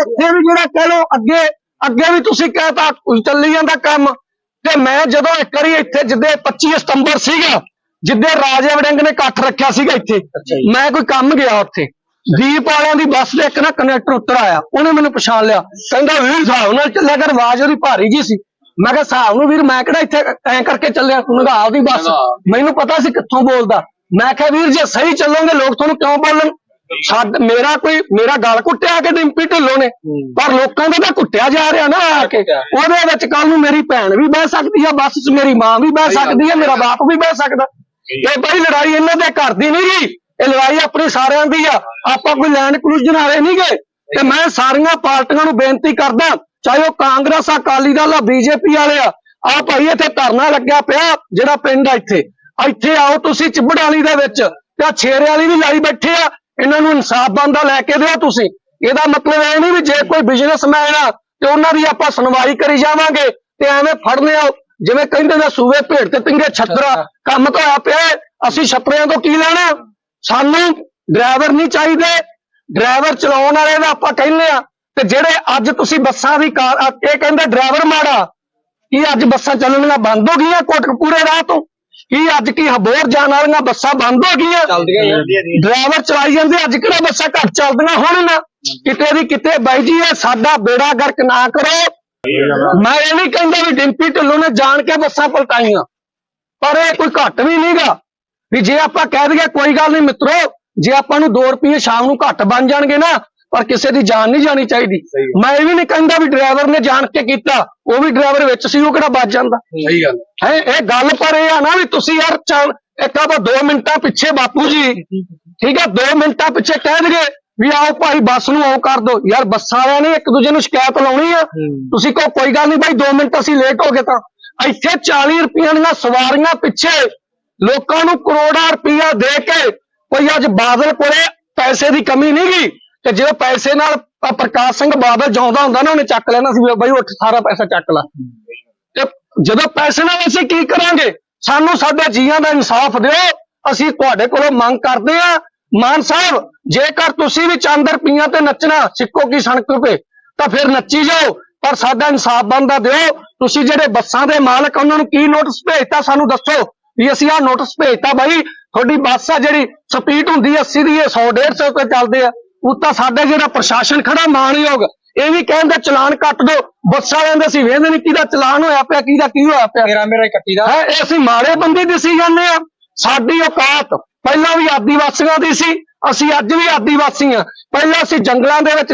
I: ਉੱਥੇ ਵੀ ਜਿਹੜਾ ਕਹਿ ਲਓ ਅੱਗੇ ਅੱਗੇ ਵੀ ਤੁਸੀਂ ਕਹਤਾ ਚੱਲੀ ਜਾਂਦਾ ਕੰਮ। ਤੇ ਮੈਂ ਜਦੋਂ ਇੱਕ ਵਾਰੀ ਇੱਥੇ ਜਿੱਦੇ 25 ਸਤੰਬਰ ਸੀਗਾ ਜਿੱਦੇ ਰਾਜੇ ਵੜਿੰਗ ਨੇ ਇਕੱਠ ਰੱਖਿਆ ਸੀਗਾ ਇੱਥੇ ਮੈਂ ਕੋਈ ਕੰਮ ਗਿਆ ਉੱਥੇ। ਦੀਪ ਵਾਲਿਆਂ ਦੀ ਬੱਸ ਦੇ ਇੱਕ ਨਾ ਕਨੈਕਟਰ ਉੱਤਰ ਆਇਆ ਉਹਨੇ ਮੈਨੂੰ ਪਛਾਣ ਲਿਆ। ਕਹਿੰਦਾ ਵੀਰ ਹਿਸਾਬ ਨਾਲ ਚੱਲਿਆ ਕਰ ਆਵਾਜ਼ ਉਹਦੀ ਭਾਰੀ ਜੀ ਸੀ। ਮੈਂ ਕਿਹਾ ਹਿਸਾਬ ਨੂੰ ਵੀਰ ਮੈਂ ਕਿਹੜਾ ਇੱਥੇ ਐਂ ਕਰਕੇ ਚੱਲਿਆ? ਨਗਾਲ ਦੀ ਬੱਸ। ਮੈਨੂੰ ਪਤਾ ਸੀ ਕਿੱਥੋਂ ਬੋਲਦਾ। ਮੈਂ ਕਿਹਾ ਵੀਰ ਜੇ ਸਹੀ ਚੱਲੋਗੇ ਲੋਕ ਤੁਹਾਨੂੰ ਕਿਉਂ ਬੋਲਣ ਛੱਡ ਮੇਰਾ ਕੋਈ ਮੇਰਾ ਗਲ ਕੁੱਟਿਆ ਕਿ ਡਿੰਪੀ ਢਿੱਲੋਂ ਨੇ? ਪਰ ਲੋਕਾਂ ਦਾ ਤਾਂ ਕੁੱਟਿਆ ਜਾ ਰਿਹਾ ਨਾ ਆ ਕੇ। ਉਹਦੇ ਵਿੱਚ ਕੱਲ ਨੂੰ ਮੇਰੀ ਭੈਣ ਵੀ ਬਹਿ ਸਕਦੀ ਆ ਬੱਸ 'ਚ ਮੇਰੀ ਮਾਂ ਵੀ ਬਹਿ ਸਕਦੀ ਆ ਮੇਰਾ ਬਾਪ ਵੀ ਬਹਿ ਸਕਦਾ। ਇਹ ਬੜੀ ਲੜਾਈ ਇਹਨਾਂ ਦੇ ਘਰ ਦੀ ਨਹੀਂ ਗੀ ਇਹ ਲੜਾਈ ਆਪਣੀ ਸਾਰਿਆਂ ਦੀ ਆ। ਆਪਾਂ ਕੋਈ ਲੈਂਡ ਕਲੂਜਨ ਵਾਲੇ ਨਹੀਂ ਗਏ। ਤੇ ਮੈਂ ਸਾਰੀਆਂ ਪਾਰਟੀਆਂ ਨੂੰ ਬੇਨਤੀ ਕਰਦਾ ਚਾਹੇ ਉਹ ਕਾਂਗਰਸ ਆ ਅਕਾਲੀ ਦਲ ਆ ਬੀਜੇਪੀ ਵਾਲੇ ਆ ਆ ਭਾਈ ਇੱਥੇ ਧਰਨਾ ਲੱਗਿਆ ਪਿਆ ਜਿਹੜਾ ਪਿੰਡ ਆ ਇੱਥੇ। ਇੱਥੇ ਆਓ ਤੁਸੀਂ ਚਿੱਬੜ ਵਾਲੀ ਦੇ ਵਿੱਚ ਤੇ ਛੇਰੇ ਵਾਲੀ ਵੀ ਲਾਈ ਬੈਠੇ ਆ। ਇਹਨਾਂ ਨੂੰ ਇਨਸਾਫ ਬੰਦਾ ਲੈ ਕੇ ਦਿਓ ਤੁਸੀਂ। ਇਹਦਾ ਮਤਲਬ ਇਹ ਨਹੀਂ ਵੀ ਜੇ ਕੋਈ ਬਿਜ਼ਨਸਮੈਨ ਆ ਤੇ ਉਹਨਾਂ ਦੀ ਆਪਾਂ ਸੁਣਵਾਈ ਕਰੀ ਜਾਵਾਂਗੇ ਤੇ ਐਵੇਂ ਫੜਨੇ ਆ। ਜਿਵੇਂ ਕਹਿੰਦੇ ਨੇ ਸੂਵੇ ਭੇਡ ਤੇ ਪਿੰਗੇ ਛੱਤਰਾ ਕੰਮ ਤਾਂ ਹੋਇਆ ਪਿਆ। ਅਸੀਂ ਛੱਤਰਿਆਂ ਤੋਂ ਕੀ ਲੈਣਾ? ਸਾਨੂੰ ਡਰਾਈਵਰ ਨਹੀਂ ਚਾਹੀਦੇ। ਡਰਾਈਵਰ ਚਲਾਉਣ ਵਾਲੇ ਦਾ ਆਪਾਂ ਕਹਿੰਦੇ ਆ ਤੇ ਜਿਹੜੇ ਅੱਜ ਤੁਸੀਂ ਬੱਸਾਂ ਦੀ ਕਾਰ ਇਹ ਕਹਿੰਦਾ ਡਰਾਈਵਰ ਮਾੜਾ ਕੀ ਅੱਜ ਬੱਸਾਂ ਚੱਲਣੀਆਂ ਬੰਦ ਹੋ ਗਈਆਂ ਕੋਟਕਪੂਰੇ ਰਾਹ ਤੋਂ? ਕੀ ਅੱਜ ਕੀ ਹਬੋਰ ਜਾਣ ਵਾਲੀਆਂ ਬੱਸਾਂ ਬੰਦ ਹੋ ਗਈਆਂ? ਡਰਾਈਵਰ ਚਲਾਈ ਜਾਂਦੇ ਅੱਜ ਕਿਹੜਾ ਬੱਸਾਂ ਘੱਟ ਚੱਲਦੀਆਂ ਹੋਣ ਨਾ ਕਿਤੇ ਦੀ ਕਿਤੇ ਬਾਈ ਜੀ ਇਹ ਸਾਡਾ ਬੇੜਾ ਗਰਕ ਨਾ ਕਰੋ। ਮੈਂ ਇਹ ਨਹੀਂ ਕਹਿੰਦਾ ਵੀ ਡਿੰਪੀ ਢਿੱਲੋਂ ਨੇ ਜਾਣ ਕੇ ਬੱਸਾਂ ਪਲਟਾਈਆਂ ਪਰ ਇਹ ਕੋਈ ਘੱਟ ਵੀ ਨਹੀਂਗਾ ਵੀ ਜੇ ਆਪਾਂ ਕਹਿ ਦਈਏ ਕੋਈ ਗੱਲ ਨਹੀਂ ਮਿੱਤਰੋ ਜੇ ਆਪਾਂ ਨੂੰ 2 ਰੁਪਏ ਸ਼ਾਮ ਨੂੰ ਘੱਟ ਬਣ ਜਾਣਗੇ ਨਾ ਪਰ ਕਿਸੇ ਦੀ ਜਾਨ ਨਹੀਂ ਜਾਣੀ ਚਾਹੀਦੀ। ਮੈਂ ਇਹ ਵੀ ਨਹੀਂ ਕਹਿੰਦਾ ਵੀ ਡਰਾਈਵਰ ਨੇ ਜਾਣ ਕੇ ਕੀਤਾ ਉਹ ਵੀ ਡਰਾਈਵਰ ਵਿੱਚ ਸੀ ਉਹ ਕਿਹੜਾ ਬਚ ਜਾਂਦਾ।
H: ਸਹੀ ਗੱਲ
I: ਹੈ। ਇਹ ਗੱਲ ਪਰ ਇਹ ਆ ਨਾ ਵੀ ਤੁਸੀਂ ਯਾਰ ਚੱਲ ਇੱਕ ਆਪਾਂ 2 ਮਿੰਟਾਂ ਪਿੱਛੇ ਬਾਪੂ ਜੀ ਠੀਕ ਹੈ 2 ਮਿੰਟਾਂ ਪਿੱਛੇ ਕਹਿ ਦਈਏ ਵੀ ਆਓ ਭਾਈ ਬੱਸ ਨੂੰ ਆਓ ਕਰ ਦਿਓ। ਯਾਰ ਬੱਸਾਂ ਵਾਲਿਆਂ ਨੇ ਇੱਕ ਦੂਜੇ ਨੂੰ ਸ਼ਿਕਾਇਤ ਲਾਉਣੀ ਆ। ਤੁਸੀਂ ਕਹੋ ਕੋਈ ਗੱਲ ਨਹੀਂ ਭਾਈ 2 ਮਿੰਟ ਅਸੀਂ ਲੇਟ ਹੋ ਗਏ ਤਾਂ। ਇੱਥੇ 40 ਰੁਪਈਆਂ ਦੀਆਂ ਸਵਾਰੀਆਂ ਪਿੱਛੇ ਲੋਕਾਂ ਨੂੰ ਕਰੋੜਾਂ ਰੁਪਈਆ ਦੇ ਕੇ ਕੋਈ ਅੱਜ ਬਾਦਲ ਕੋਲੇ ਪੈਸੇ ਦੀ ਕਮੀ ਨਹੀਂ ਗਈ ਤੇ ਜੇ ਪੈਸੇ ਨਾਲ ਪ੍ਰਕਾਸ਼ ਸਿੰਘ ਬਾਦਲ ਜਾਉਂਦਾ ਹੁੰਦਾ ਨਾ, ਉਹਨੇ ਚੱਕ ਲੈਣਾ ਸੀ ਬਾਈ ਉੱਠ ਸਾਰਾ ਪੈਸਾ ਚੱਕ ਲਾ। ਤੇ ਜਦੋਂ ਪੈਸੇ ਨਾਲ ਅਸੀਂ ਕੀ ਕਰਾਂਗੇ? ਸਾਨੂੰ ਸਾਡੇ ਜੀਆਂ ਦਾ ਇਨਸਾਫ ਦਿਓ। ਅਸੀਂ ਤੁਹਾਡੇ ਕੋਲੋਂ ਮੰਗ ਕਰਦੇ ਆ ਮਾਨ ਸਾਹਿਬ, ਜੇਕਰ ਤੁਸੀਂ ਵੀ ਚੰਦ ਰੁਪਈਆਂ ਤੇ ਨੱਚਣਾ ਸਿੱਕੋ ਕੀ ਸਣਕ ਤੇ, ਤਾਂ ਫਿਰ ਨੱਚੀ ਜਾਓ, ਪਰ ਸਾਡਾ ਇਨਸਾਫ ਬੰਦਾ ਦਿਓ। ਤੁਸੀਂ ਜਿਹੜੇ ਬੱਸਾਂ ਦੇ ਮਾਲਕ ਉਹਨਾਂ ਨੂੰ ਕੀ ਨੋਟਿਸ ਭੇਜਤਾ ਸਾਨੂੰ ਦੱਸੋ। ਵੀ ਅਸੀਂ ਆਹ ਨੋਟਿਸ ਭੇਜਤਾ ਬਾਈ ਤੁਹਾਡੀ ਬੱਸ ਆ ਜਿਹੜੀ ਸਪੀਡ ਹੁੰਦੀ 80 ਦੀ ਇਹ 100 150 ਤੇ ਚੱਲਦੇ ਆ। ਉਹ ਤਾਂ ਸਾਡੇ ਜਿਹੜਾ ਪ੍ਰਸ਼ਾਸਨ ਖੜਾ ਮਾਣਯੋਗ ਇਹ ਵੀ ਕਹਿੰਦਾ ਚਲਾਨ ਕੱਟ ਦਿਓ। ਬੱਸਾਂ ਵਾਲਿਆਂ ਦੇ ਅਸੀਂ ਵੇਖਦੇ ਨਹੀਂ ਕਿਹਦਾ ਚਲਾਨ ਹੋਇਆ ਪਿਆ ਕਿਹਦਾ ਕੀ ਹੋਇਆ ਪਿਆ।
H: ਮੇਰਾ ਮੇਰਾ ਹੀ ਕੱਟੀ ਦਾ।
I: ਹੈ ਅਸੀਂ ਮਾੜੇ ਬੰਦੇ ਦਿਸੀ ਜਾਂਦੇ ਆ। ਸਾਡੀ ਔਕਾਤ ਪਹਿਲਾਂ ਵੀ ਆਦੀਵਾਸੀਆਂ ਦੀ ਸੀ ਅਸੀਂ ਅੱਜ ਵੀ ਆਦੀਵਾਸੀ ਆ। ਪਹਿਲਾਂ ਅਸੀਂ ਜੰਗਲਾਂ ਦੇ ਵਿੱਚ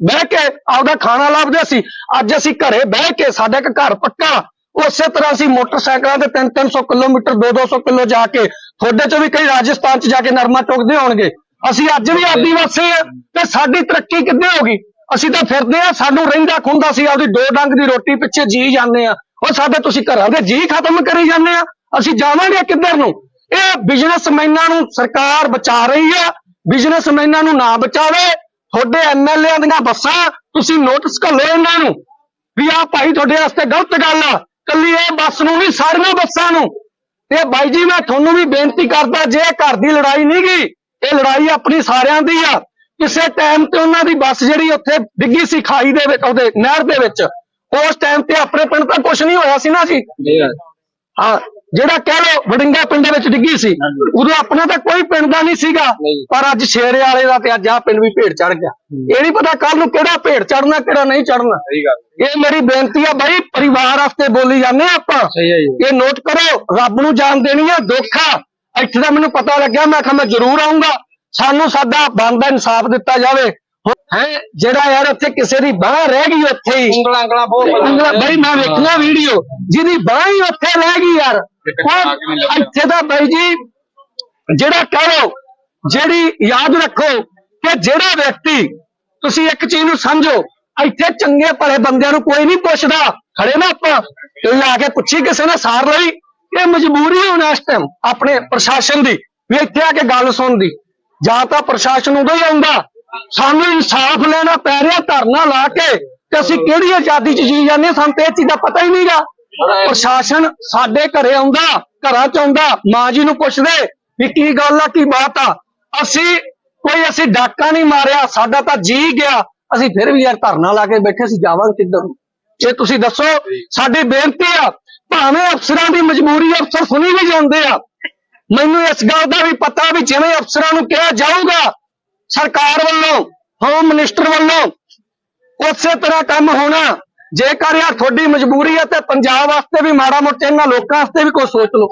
I: ਬਹਿ ਕੇ ਆਪਦਾ ਖਾਣਾ ਲੱਭਦੇ ਸੀ ਅੱਜ ਅਸੀਂ ਘਰੇ ਬਹਿ ਕੇ ਸਾਡਾ ਇੱਕ ਘਰ ਪੱਕਾ ਉਸੇ ਤਰ੍ਹਾਂ ਅਸੀਂ ਮੋਟਰਸਾਈਕਲਾਂ ਤੇ 3-300 ਕਿਲੋਮੀਟਰ 2-200 ਕਿਲੋ ਜਾ ਕੇ, ਤੁਹਾਡੇ ਚੋਂ ਵੀ ਕਈ ਰਾਜਸਥਾਨ ਚ ਜਾ ਕੇ ਨਰਮਾ ਚੁਗਦੇ ਹੋਣਗੇ। ਅਸੀਂ ਅੱਜ ਵੀ ਆਦੀਵਾਸੀ ਆ ਤੇ ਸਾਡੀ ਤਰੱਕੀ ਕਿੱਦਾਂ ਹੋ ਗਈ? ਅਸੀਂ ਤਾਂ ਫਿਰਦੇ ਆ ਸਾਨੂੰ ਰਹਿੰਦਾ ਖੁੰਦਾ ਸੀ, ਆਪਦੀ ਦੋ ਡੰਗ ਦੀ ਰੋਟੀ ਪਿੱਛੇ ਜੀ ਜਾਂਦੇ ਆ ਉਹ ਸਾਡੇ ਤੁਸੀਂ ਘਰਾਂ ਦੇ ਜੀ ਖਤਮ ਕਰੀ ਜਾਂਦੇ ਆ ਅਸੀਂ ਜਾਵਾਂਗੇ ਕਿੱਧਰ ਨੂੰ? ਇਹ ਬਿਜ਼ਨਸਮੈਨਾਂ ਨੂੰ ਸਰਕਾਰ ਬਚਾ ਰਹੀ ਆ ਬਿਜ਼ਨਸਮੈਨਾਂ ਨੂੰ ਨਾ ਬਚਾਵੇ। ਤੁਹਾਡੇ ਐਮਐਲਏਆਂ ਦੀਆਂ ਬੱਸਾਂ, ਤੁਸੀਂ ਨੋਟਿਸ ਘੱਲੋ ਇਹਨਾਂ ਨੂੰ। ਵੀ ਆ ਭਾਈ ਤੁਹਾਡੇ ਵਾਸਤੇ ਗਲਤ ਗੱਲ ਆ। ਕੱਲੀ ਇਹ ਬੱਸ ਨੂੰ ਨਹੀਂ ਸਾਰੀਆਂ ਬੱਸਾਂ ਨੂੰ। ਤੇ ਬਾਈ ਜੀ ਮੈਂ ਤੁਹਾਨੂੰ ਵੀ ਬੇਨਤੀ ਕਰਦਾ ਜੇ ਘਰ ਦੀ ਲੜਾਈ ਨਹੀਂ ਗਈ ਇਹ ਲੜਾਈ ਆਪਣੀ ਸਾਰਿਆਂ ਦੀ ਆ। ਕਿਸੇ ਟਾਈਮ ਤੇ ਉਹਨਾਂ ਦੀ ਬੱਸ ਜਿਹੜੀ ਉੱਥੇ ਡਿੱਗੀ ਸੀ ਖਾਈ ਦੇ ਵਿੱਚ ਉਹਦੇ ਨਹਿਰ ਦੇ ਵਿੱਚ ਉਸ ਟਾਈਮ ਤੇ ਆਪਣੇ ਪਿੰਡ ਤਾਂ ਕੁਝ ਨਹੀਂ ਹੋਇਆ ਸੀ ਨਾ ਜੀ। ਹਾਂ ਜਿਹੜਾ ਕਹਿ ਲੋ ਵੜਿੰਗਾ ਪਿੰਡ ਵਿੱਚ ਡਿੱਗੀ ਸੀ ਉਦੋਂ ਆਪਣਾ ਤਾਂ ਕੋਈ ਪਿੰਡ ਦਾ ਨਹੀਂ ਸੀਗਾ ਪਰ ਅੱਜ ਸ਼ੇਰੇ ਵਾਲੇ ਦਾ ਤੇ ਅੱਜ ਆ ਪਿੰਡ ਵੀ ਭੇਡ ਚੜ ਗਿਆ। ਇਹ ਨਹੀਂ ਪਤਾ ਕੱਲ ਨੂੰ ਕਿਹੜਾ ਭੇਡ ਚੜਨਾ ਕਿਹੜਾ ਨਹੀਂ ਚੜਨਾ ਇਹ ਮੇਰੀ ਬੇਨਤੀ ਆ ਬਾਈ ਪਰਿਵਾਰ ਵਾਸਤੇ ਬੋਲੀ ਜਾਂਦੇ ਆਪਾਂ। ਇਹ ਨੋਟ ਕਰੋ ਰੱਬ ਨੂੰ ਜਾਣ ਦੇਣੀ ਆ ਦੁੱਖ ਆ। ਇੱਥੇ ਦਾ ਮੈਨੂੰ ਪਤਾ ਲੱਗਿਆ ਮੈਂ ਕਿਹਾ ਮੈਂ ਜ਼ਰੂਰ ਆਉਂਗਾ ਸਾਨੂੰ ਸਾਡਾ ਬਣਦਾ ਇਨਸਾਫ ਦਿੱਤਾ ਜਾਵੇ। ਹੈ ਜਿਹੜਾ ਯਾਰ ਉੱਥੇ ਕਿਸੇ ਦੀ ਬਾਹ ਰਹਿ ਗਈ ਉੱਥੇ ਹੀ।
H: ਉਂਗਲਾਂ ਉਂਗਲਾਂ ਬਹੁਤ
I: ਉਂਗਲਾਂ ਬਈ ਮੈਂ ਵੇਖਣਾ ਵੀਡੀਓ ਜਿਹਦੀ ਬਾਹ ਹੀ ਉੱਥੇ ਰਹਿ ਗਈ ਯਾਰ। ਇੱਥੇ ਦਾ ਬਾਈ ਜੀ ਜਿਹੜਾ ਕਹਿ ਲਓ ਜਿਹੜੀ ਯਾਦ ਰੱਖੋ ਕਿ ਜਿਹੜਾ ਵਿਅਕਤੀ ਤੁਸੀਂ ਇੱਕ ਚੀਜ਼ ਨੂੰ ਸਮਝੋ ਇੱਥੇ ਚੰਗੇ ਭਲੇ ਬੰਦਿਆਂ ਨੂੰ ਕੋਈ ਨਹੀਂ ਪੁੱਛਦਾ। ਖੜੇ ਨਾ ਆਪਾਂ ਆ ਕੇ ਪੁੱਛੀ ਕਿਸੇ ਨੇ ਸਾਰ ਲਈ। ਇਹ ਮਜਬੂਰੀ ਹੋਣਾ ਇਸ ਟਾਈਮ ਆਪਣੇ ਪ੍ਰਸ਼ਾਸਨ ਦੀ ਵੀ ਇੱਥੇ ਆ ਕੇ ਗੱਲ ਸੁਣਦੀ। ਜਾਂ ਤਾਂ ਪ੍ਰਸ਼ਾਸਨ ਉਦੋਂ ਹੀ ਆਉਂਦਾ ਸਾਨੂੰ ਇਨਸਾਫ ਲੈਣਾ ਪੈ ਰਿਹਾ ਧਰਨਾ ਲਾ ਕੇ ਤੇ ਅਸੀਂ ਕਿਹੜੀ ਆਜ਼ਾਦੀ 'ਚ ਜੀ ਜਾਂਦੇ ਹਾਂ ਸਾਨੂੰ ਤੇ ਇਹ ਚੀਜ਼ ਦਾ ਪਤਾ ਹੀ ਨਹੀਂਗਾ ਪ੍ਰਸ਼ਾਸਨ ਸਾਡੇ ਘਰੇ ਆਉਂਦਾ, ਘਰਾਂ 'ਚ ਆਉਂਦਾ, ਮਾਂ ਜੀ ਨੂੰ ਪੁੱਛਦੇ ਵੀ ਕੀ ਗੱਲ ਆ, ਕੀ ਬਾਤ ਆ। ਅਸੀਂ ਕੋਈ ਅਸੀਂ ਡਾਕਾ ਨਹੀਂ ਮਾਰਿਆ, ਸਾਡਾ ਤਾਂ ਜੀ ਗਿਆ। ਅਸੀਂ ਫਿਰ ਵੀ ਯਾਰ ਧਰਨਾ ਲਾ ਕੇ ਬੈਠੇ ਸੀ ਜਾਵਾਂਗੇ ਕਿੱਧਰ ਨੂੰ? ਤੁਸੀਂ ਦੱਸੋ, ਸਾਡੀ ਬੇਨਤੀ ਆ, ਭਾਵੇਂ ਅਫਸਰਾਂ ਦੀ ਮਜਬੂਰੀ ਅਫਸਰ ਸੁਣੀ ਵੀ ਜਾਂਦੇ ਆ, ਮੈਨੂੰ ਇਸ ਗੱਲ ਦਾ ਵੀ ਪਤਾ ਵੀ ਜਿਵੇਂ ਅਫਸਰਾਂ ਨੂੰ ਕਿਹਾ ਜਾਊਗਾ, ਸਰਕਾਰ ਵੱਲੋਂ ਹੋਮ ਮਿਨਿਸਟਰ ਵੱਲੋਂ, ਉਸੇ ਤਰ੍ਹਾਂ ਕੰਮ ਹੋਣਾ। ਜੇਕਰ ਯਾਰ ਤੁਹਾਡੀ ਮਜਬੂਰੀ ਹੈ ਤੇ ਪੰਜਾਬ ਵਾਸਤੇ ਵੀ ਮਾੜਾ ਮੋਟਾ ਇਹਨਾਂ ਲੋਕਾਂ ਵਾਸਤੇ ਵੀ ਕੁਝ ਸੋਚ ਲਓ।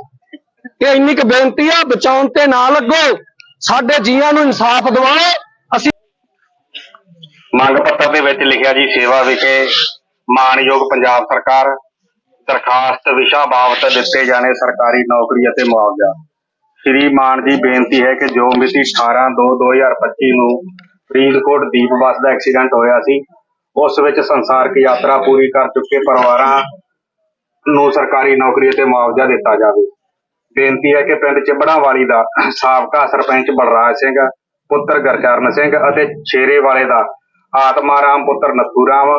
I: ਇਹ ਇੰਨੀ ਕੁ ਬੇਨਤੀ ਆ, ਬਚਾਉਣ ਤੇ ਨਾ ਲੱਗੋ। ਸਾਡੇ ਜੀਆਂ ਨੂੰ ਇਨਸਾਫ ਦਿਵਾਓ। ਅਸੀਂ
F: ਮੰਗ ਪੱਤਰ ਦੇ ਵਿੱਚ ਲਿਖਿਆ ਜੀ, ਸੇਵਾ ਵਿਖੇ ਮਾਣਯੋਗ ਪੰਜਾਬ ਸਰਕਾਰ ਦਰਖਾਸਤ ਵਿਸ਼ਾ ਬਾਬਤ ਦਿੱਤੇ ਜਾਣੇ ਸਰਕਾਰੀ ਨੌਕਰੀ ਅਤੇ ਮੁਆਵਜ਼ਾ। ਸ਼੍ਰੀ ਮਾਨ ਜੀ ਬੇਨਤੀ ਹੈ ਕਿ ਜੋ ਮਿਤੀ 18/2/2025 ਨੂੰ ਫਰੀਦਕੋਟ ਦੀਪ ਬੱਸ ਦਾ ਐਕਸੀਡੈਂਟ ਹੋਇਆ ਸੀ ਉਸ ਵਿੱਚ ਸੰਸਾਰਕ ਯਾਤਰਾ ਪੂਰੀ ਕਰ ਚੁੱਕੇ ਪਰਿਵਾਰਾਂ ਨੂੰ ਸਰਕਾਰੀ ਨੌਕਰੀ ਅਤੇ ਮੁਆਵਜ਼ਾ ਦਿੱਤਾ ਜਾਵੇ। ਬੇਨਤੀ ਹੈ ਕਿ ਪਿੰਡ ਚਿਬੜਾ ਵਾਲੀ ਦਾ ਸਾਬਕਾ ਸਰਪੰਚ ਬਲਰਾਜ ਸਿੰਘ, ਪੁੱਤਰ ਗਰਚਰਨ ਸਿੰਘ ਅਤੇ ਛੇਰੇ ਵਾਲੇ ਦਾ ਆਤਮਾ ਰਾਮ ਪੁੱਤਰ ਨੱਥੂ ਰਾਮ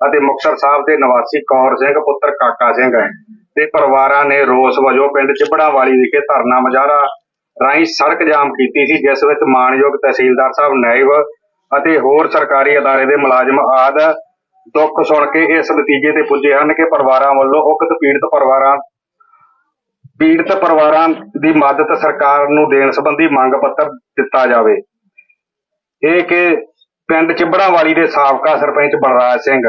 F: ਅਤੇ ਮੁਕਤਸਰ ਸਾਹਿਬ ਦੇ ਨਿਵਾਸੀ ਕੌਰ ਸਿੰਘ, ਪੁੱਤਰ ਕਾਕਾ ਸਿੰਘ ਹੈ। ਤੇ ਪਰਿਵਾਰਾਂ ਨੇ ਰੋਸ ਵਜੋਂ ਪਿੰਡ ਚਿਬੜਾ ਵਾਲੀ ਵਿਖੇ ਧਰਨਾ ਮੁਜ਼ਾਹਰਾ ਰਾਹੀਂ ਸੜਕ ਜਾਮ ਕੀਤੀ ਸੀ, ਜਿਸ ਵਿੱਚ ਮਾਨਯੋਗ ਤਹਿਸੀਲਦਾਰ ਸਾਹਿਬ ਨਾਇਬ ਅਤੇ ਹੋਰ ਸਰਕਾਰੀ ਅਦਾਰੇ ਦੇ ਮੁਲਾਜ਼ਮ ਆਦ ਦੁੱਖ ਸੁਣ ਕੇ ਇਸ ਨਤੀਜੇ ਤੇ ਪੁੱਜੇ ਹਨ ਕਿ ਪਰਿਵਾਰਾਂ ਵੱਲੋਂ ਉਕਤ ਪੀੜਤ ਪਰਿਵਾਰਾਂ ਪੀੜਤ ਪਰਿਵਾਰਾਂ ਦੀ ਮਦਦ ਸਰਕਾਰ ਨੂੰ ਦੇਣ ਸੰਬੰਧੀ ਮੰਗ ਪੱਤਰ ਦਿੱਤਾ ਜਾਵੇ। ਇਹ ਕਿ ਪਿੰਡ ਚਿਬੜਾ ਵਾਲੀ ਦੇ ਸਾਬਕਾ ਸਰਪੰਚ ਬਲਰਾਜ ਸਿੰਘ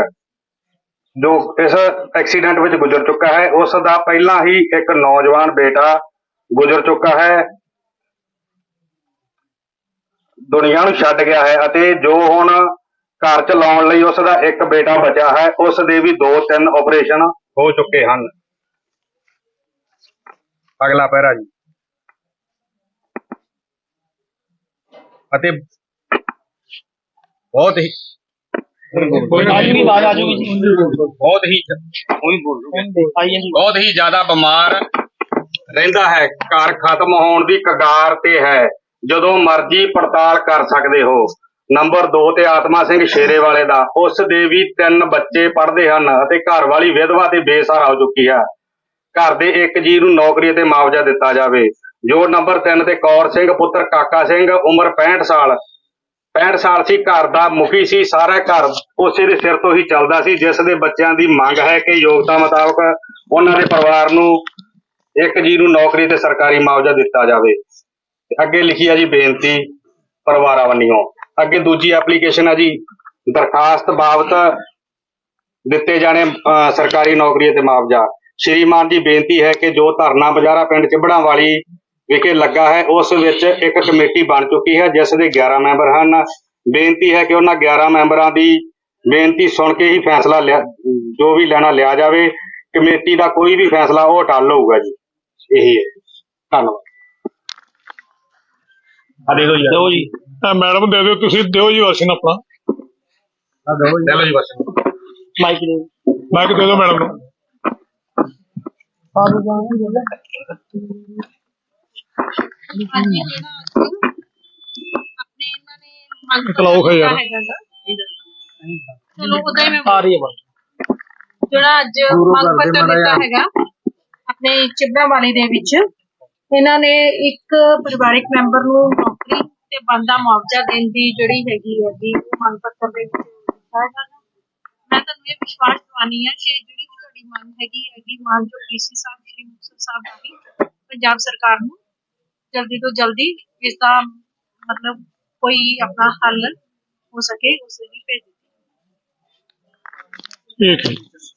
F: ਜੋ ਇਸ ਐਕਸੀਡੈਂਟ ਵਿੱਚ ਗੁਜ਼ਰ ਚੁੱਕਾ ਹੈ, ਉਸ ਦਾ ਪਹਿਲਾਂ ਹੀ ਇੱਕ ਨੌਜਵਾਨ ਬੇਟਾ ਗੁਜ਼ਰ ਚੁੱਕਾ ਹੈ। ਦੁਨੀਆ ਨੂੰ ਛੱਡ ਗਿਆ ਹੈ ਅਤੇ ਜੋ ਹੁਣ ਘਰ ਚਲਾਉਣ ਲਈ ਉਸ ਦਾ ਇੱਕ ਬੇਟਾ ਬਚਿਆ ਹੈ ਉਸ ਦੇ ਵੀ ਦੋ ਤਿੰਨ ਆਪਰੇਸ਼ਨ ਹੋ ਚੁੱਕੇ ਹਨ। ਅਗਲਾ ਪੈਰਾ ਜੀ। ਅਤੇ ਬਹੁਤ ਹੀ ਬਹੁਤ ਹੀ ਬਹੁਤ ਹੀ ਜ਼ਿਆਦਾ ਬਿਮਾਰ ਰਹਿੰਦਾ ਹੈ। ਘਰ ਖਤਮ ਹੋਣ ਦੀ ਕਗਾਰ ਤੇ ਹੈ। ਜਦੋਂ ਮਰਜ਼ੀ ਪੜਤਾਲ ਕਰ ਸਕਦੇ ਹੋ। ਨੰਬਰ 2 ਤੇ ਆਤਮਾ ਸਿੰਘ ਸ਼ੇਰੇ ਵਾਲੇ ਦਾ। ਉਸ ਦੇ ਵੀ ਤਿੰਨ ਬੱਚੇ ਪੜ੍ਹਦੇ ਹਨ ਅਤੇ ਘਰ ਵਾਲੀ ਵਿਧਵਾ ਤੇ ਬੇਸਹਾਰਾ ਹੋ ਚੁੱਕੀ ਹੈ। ਘਰ ਦੇ ਇੱਕ ਜੀ ਨੂੰ ਨੌਕਰੀ ਅਤੇ ਮੁਆਵਜ਼ਾ ਦਿੱਤਾ ਜਾਵੇ। ਜੋ ਨੰਬਰ 3 ਤੇ ਕੌਰ ਸਿੰਘ, ਪੁੱਤਰ ਕਾਕਾ ਸਿੰਘ, ਉਮਰ 65 ਸਾਲ। 65 ਸਾਲ ਸੀ, ਘਰ ਦਾ ਮੁਖੀ ਸੀ, ਸਾਰਾ ਘਰ ਉਸੇ ਦੇ ਸਿਰ ਤੋਂ ਹੀ ਚੱਲਦਾ ਸੀ, ਜਿਸ ਦੇ ਬੱਚਿਆਂ ਦੀ ਮੰਗ ਹੈ ਕਿ ਯੋਗਤਾ ਮੁਤਾਬਕ ਉਹਨਾਂ ਦੇ ਪਰਿਵਾਰ ਨੂੰ ਇੱਕ ਜੀ ਨੂੰ ਨੌਕਰੀ ਤੇ ਸਰਕਾਰੀ ਮੁਆਵਜ਼ਾ ਦਿੱਤਾ ਜਾਵੇ। ਤੇ ਅੱਗੇ ਲਿਖੀ ਆ ਜੀ ਬੇਨਤੀ ਪਰਿਵਾਰਾਂ ਵੱਲੋਂ। ਅੱਗੇ ਦੂਜੀ ਐਪਲੀਕੇਸ਼ਨ ਆ ਜੀ ਦਰਖਾਸਤ ਬਾਬਤ ਦਿੱਤੇ ਜਾਣੇ ਅਹ, ਸਰਕਾਰੀ ਨੌਕਰੀ ਅਤੇ ਮੁਆਵਜ਼ਾ। ਸ਼੍ਰੀਮਾਨ ਜੀ ਬੇਨਤੀ ਹੈ ਕਿ ਜੋ ਧਰਨਾ ਬਜ਼ਾਰਾ ਪਿੰਡ ਚਿਬੜਾਂ ਵਾਲੀ ਵਿਖੇ ਲੱਗਾ ਹੈ ਉਸ ਵਿੱਚ ਇੱਕ ਕਮੇਟੀ ਬਣ ਚੁੱਕੀ ਹੈ ਜਿਸ ਦੇ 11 ਮੈਂਬਰ ਹਨ। ਬੇਨਤੀ ਹੈ ਕਿ ਉਹਨਾਂ 11 ਮੈਂਬਰਾਂ ਦੀ ਬੇਨਤੀ ਸੁਣ ਕੇ ਹੀ ਫੈਸਲਾ ਲਿਆ ਜੋ ਵੀ ਲੈਣਾ ਲਿਆ ਜਾਵੇ ਕਮੇਟੀ ਦਾ ਕੋਈ ਵੀ ਫੈਸਲਾ ਉਹ ਟਾਲ ਹੋਊਗਾ ਜੀ। ਇਹੀ ਹੈ। ਧੰਨਵਾਦ।
C: ਦਿਓ ਜੀ।
B: ਮੈਡਮ ਦੇ ਦਿਓ ਤੁਸੀਂ ਦਿਓ ਜੀ ਵਰਸ਼ਨ ਆਪਣਾ।
F: ਜੀ।
C: ਮਾਈਕ ਦੇ
B: ਮਾਈਕ ਦੇ ਦਿਓ ਮੈਡਮ ਨੂੰ।
J: ਆਪਣੇ ਇਹਨਾਂ ਨੇ ਮੰਗ
B: ਚਲਾਓ ਫਿਰ ਯਾਰ।
J: ਹੈਗਾ ਗਾ। ਚਲੋ ਉਹਦਾ ਹੀ ਮੈਂ
C: ਆ ਰਹੀ ਹੈ ਬਸ।
J: ਜਿਹੜਾ ਅੱਜ ਮੰਗ ਪੱਤਰ ਦਿੱਤਾ ਹੈਗਾ ਆਪਣੇ ਚਿਬੜਾ ਵਾਲੇ ਦੇ ਵਿੱਚ। ਇਹਨਾਂ ਨੇ ਇੱਕ ਪਰਿਵਾਰਕ ਮੈਂਬਰ ਨੂੰ ਨੌਕਰੀ ਤੇ ਬੰਦਾ ਮੁਆਵਜ਼ਾ ਦੇਣ ਦੀ ਜਿਹੜੀ ਹੈਗੀ ਹੈਗੀ ਉਹ ਮੰਗ ਪੱਤਰ ਦੇ ਵਿੱਚ ਦਿੱਤਾ ਹੈਗਾ ਮੈਂ ਤੁਹਾਨੂੰ ਇਹ ਵਿਸ਼ਵਾਸ ਦਿਵਾਨੀ ਹੈ ਕਿ ਜਿਹੜੀ ਤੁਹਾਡੀ ਮੰਗ ਹੈਗੀ ਹੈਗੀ ਮਾਨਯੋਗ ਡੀਸੀ ਸਾਹਿਬ, ਸ਼੍ਰੀ ਮੁਕਤਸਰ ਸਾਹਿਬ ਦਾ ਵੀ ਪੰਜਾਬ ਸਰਕਾਰ ਨੂੰ ਜਲਦੀ ਤੋਂ ਜਲਦੀ ਇਸ ਦਾ ਮਤਲਬ ਕੋਈ ਆਪਣਾ ਹੱਲ ਹੋ ਸਕੇ ਉਸ ਦੀ ਭੇਜ ਦਿੱਤੀ
B: ਠੀਕ ਹੈ।